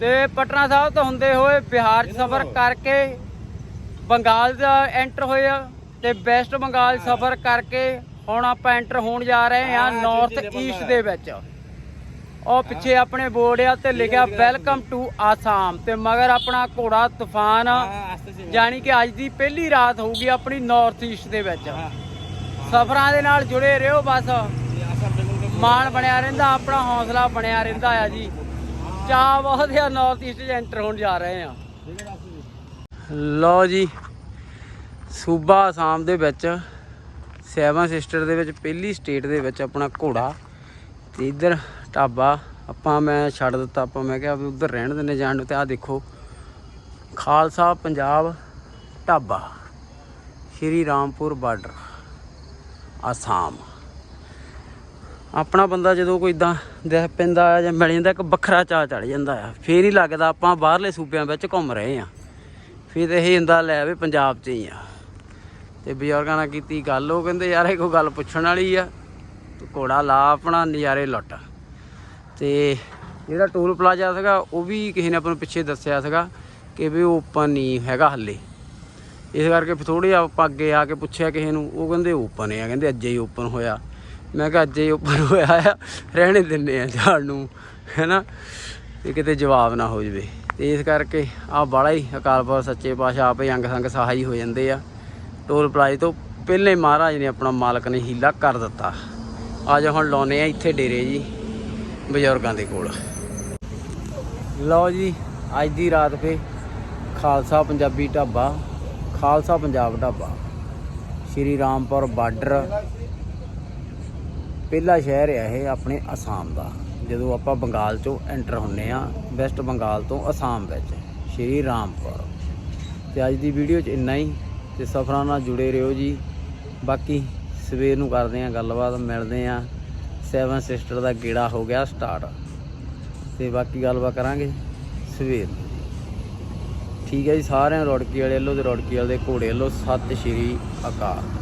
ਤੇ ਪਟਨਾ ਸਾਹਿਬ ਤੋਂ ਹੁੰਦੇ ਹੋਏ ਬਿਹਾਰ 'ਚ ਸਫ਼ਰ ਕਰਕੇ ਬੰਗਾਲ ਦਾ ਐਂਟਰ ਆ ਤੇ ਵੈਸਟ ਬੰਗਾਲ ਸਫ਼ਰ ਕਰਕੇ ਹੁਣ ਆਪਾਂ ਐਂਟਰ ਹੋਣ ਜਾ ਰਹੇ ਹਾਂ ਨਾਰਥ ਈਸਟ ਦੇ ਵਿੱਚ। ਉਹ ਪਿੱਛੇ ਆਪਣੇ ਬੋਰਡ ਆ ਤੇ ਲਿਖਿਆ ਵੈਲਕਮ ਟੂ ਆਸਾਮ ਤੇ ਮਗਰ ਆਪਣਾ ਘੋੜਾ ਤੂਫਾਨ ਜਾਨੀ ਕਿ ਅੱਜ ਦੀ ਪਹਿਲੀ ਰਾਤ ਹੋਊਗੀ ਆਪਣੀ ਨਾਰਥ ਈਸਟ ਦੇ ਵਿੱਚ। ਸਫ਼ਰਾਂ ਦੇ ਨਾਲ ਜੁੜੇ ਰਹੋ ਬਸ। ਮਾਣ ਬਣਿਆ ਰਹਿੰਦਾ ਆਪਣਾ ਹੌਸਲਾ ਬਣਿਆ ਰਹਿੰਦਾ ਆ ਜੀ। ਚਾਹ ਬਹੁਤ ਆ ਨਾਰਥ ਈਸਟ ਚ ਐਂਟਰ ਹੋਣ ਜਾ ਰਹੇ ਆ। ਲਓ ਜੀ, ਸੂਬਾ ਆਸਾਮ ਦੇ ਵਿੱਚ ਸੈਵਨ ਸਿਸਟਰ ਦੇ ਵਿੱਚ ਪਹਿਲੀ ਸਟੇਟ ਦੇ ਵਿੱਚ ਆਪਣਾ ਘੋੜਾ ਤੇ ਇੱਧਰ ਢਾਬਾ, ਆਪਾਂ ਮੈਂ ਛੱਡ ਦਿੱਤਾ, ਆਪਾਂ ਮੈਂ ਕਿਹਾ ਵੀ ਉੱਧਰ ਰਹਿਣ ਦਿੰਨੇ ਜਾਣ ਨੂੰ ਤੇ ਆਹ ਦੇਖੋ, ਖਾਲਸਾ ਪੰਜਾਬ ਢਾਬਾ, ਸ਼੍ਰੀ ਰਾਮਪੁਰ ਬਾਰਡਰ ਆਸਾਮ ਆਪਣਾ ਬੰਦਾ ਜਦੋਂ ਕੋਈ ਇਦਾਂ ਦੇਖ ਪੈਂਦਾ ਆ ਜਾਂ ਮਿਲ ਜਾਂਦਾ, ਇੱਕ ਵੱਖਰਾ ਚਾਅ ਚੜ ਜਾਂਦਾ ਆ। ਫੇਰ ਹੀ ਲੱਗਦਾ ਆਪਾਂ ਬਾਹਰਲੇ ਸੂਬਿਆਂ ਵਿੱਚ ਘੁੰਮ ਰਹੇ ਆ। ਫਿਰ ਇਹ ਹੁੰਦਾ ਲੈ ਵੀ ਪੰਜਾਬ 'ਚ ਹੀ ਆ। ਤੇ ਬਜ਼ੁਰਗਾਂ ਨਾਲ ਕੀਤੀ ਗੱਲ, ਉਹ ਕਹਿੰਦੇ, ਯਾਰ, ਇਹ ਕੋਈ ਗੱਲ ਪੁੱਛਣ ਵਾਲੀ ਆ। ਤੂੰ ਘੋੜਾ ਲਾ ਆਪਣਾ, ਨਜ਼ਾਰੇ ਲੁੱਟ। ਤੇ ਜਿਹੜਾ ਟੋਲ ਪਲਾਜ਼ਾ ਸੀਗਾ, ਉਹ ਵੀ ਕਿਸੇ ਨੇ ਆਪਾਂ ਨੂੰ ਪਿੱਛੇ ਦੱਸਿਆ ਸੀਗਾ ਕਿ ਵੀ ਓਪਨ ਨਹੀਂ ਹੈਗਾ ਹੱਲੇ। ਇਸ ਕਰਕੇ ਫਿਰ ਥੋੜੀ ਆਪਾਂ ਅੱਗੇ ਆ ਕੇ ਪੁੱਛਿਆ ਕਿਸੇ ਨੂੰ, ਉਹ ਕਹਿੰਦੇ ਓਪਨ ਆ। ਕਹਿੰਦੇ, ਅੱਜ ਹੀ ਓਪਨ ਹੋਇਆ। ਮੈਂ ਕਿਹਾ ਅੱਜ ਹੀ ਉੱਪਰ ਹੋਇਆ ਆ, ਰਹਿਣੇ ਦਿੰਨੇ ਆ ਜਾਣ ਨੂੰ, ਹੈਨਾ? ਤੇ ਕਿਤੇ ਜਵਾਬ ਨਾ ਹੋ ਜਵੇ। ਤੇ ਇਸ ਕਰਕੇ ਆ ਬਾਲਾ ਹੀ ਅਕਾਲ ਪੁਰਖ ਸੱਚੇ ਪਾਤਸ਼ਾਹ ਆਪੇ ਅੰਗ ਸੰਗ ਸਹਾਈ ਹੋ ਜਾਂਦੇ ਆ। ਟੋਲ ਪਲਾਜ਼ੇ ਤੋਂ ਪਹਿਲੇ ਮਹਾਰਾਜ ਨੇ ਆਪਣਾ ਮਾਲਕ ਨੇ ਹੀਲਾ ਕਰ ਦਿੱਤਾ। ਅੱਜ ਹੁਣ ਲਾਉਨੇ ਆ ਇੱਥੇ ਡੇਰੇ ਜੀ, ਬਜ਼ੁਰਗਾਂ ਦੇ ਕੋਲ। ਲਓ ਜੀ, ਅੱਜ ਦੀ ਰਾਤ ਫੇ ਖਾਲਸਾ ਪੰਜਾਬੀ ਢਾਬਾ, ਖਾਲਸਾ ਪੰਜਾਬ ਢਾਬਾ। ਸ਼੍ਰੀ ਰਾਮਪੁਰ ਬਾਰਡਰ ਪਹਿਲਾ ਸ਼ਹਿਰ ਹੈ ਇਹ ਆਪਣੇ ਅਸਾਮ ਦਾ। ਜਦੋਂ ਆਪਾਂ ਬੰਗਾਲ ਚੋਂ ਐਂਟਰ ਹੁੰਨੇ ਆ ਵੈਸਟ ਬੰਗਾਲ ਤੋਂ ਅਸਾਮ ਵਿੱਚ, ਸ਼੍ਰੀ ਰਾਮਪੁਰ। ਤੇ ਅੱਜ ਦੀ ਵੀਡੀਓ 'ਚ ਇੰਨਾ ਹੀ, ਤੇ ਸਫ਼ਰਾਂ ਨਾਲ ਜੁੜੇ ਰਹੋ ਜੀ। ਬਾਕੀ ਸਵੇਰ ਨੂੰ ਕਰਦੇ ਆ ਗੱਲਬਾਤ, ਮਿਲਦੇ ਆ। ਸੈਵਨ ਸਿਸਟਰ ਦਾ ਗੇੜਾ ਹੋ ਗਿਆ ਸਟਾਰਟ ਤੇ ਬਾਕੀ ਗੱਲਬਾਤ ਕਰਾਂਗੇ ਸਵੇਰ ਠੀਕ ਹੈ ਜੀ, ਸਾਰਿਆਂ ਨੂੰ ਰੌੜਕੀ ਵਾਲੇ ਵੱਲੋਂ ਤੇ ਰੌੜਕੀ ਵਾਲੇ ਦੇ ਘੋੜੇ ਵੱਲੋਂ ਸਤਿ ਸ਼੍ਰੀ ਅਕਾਲ।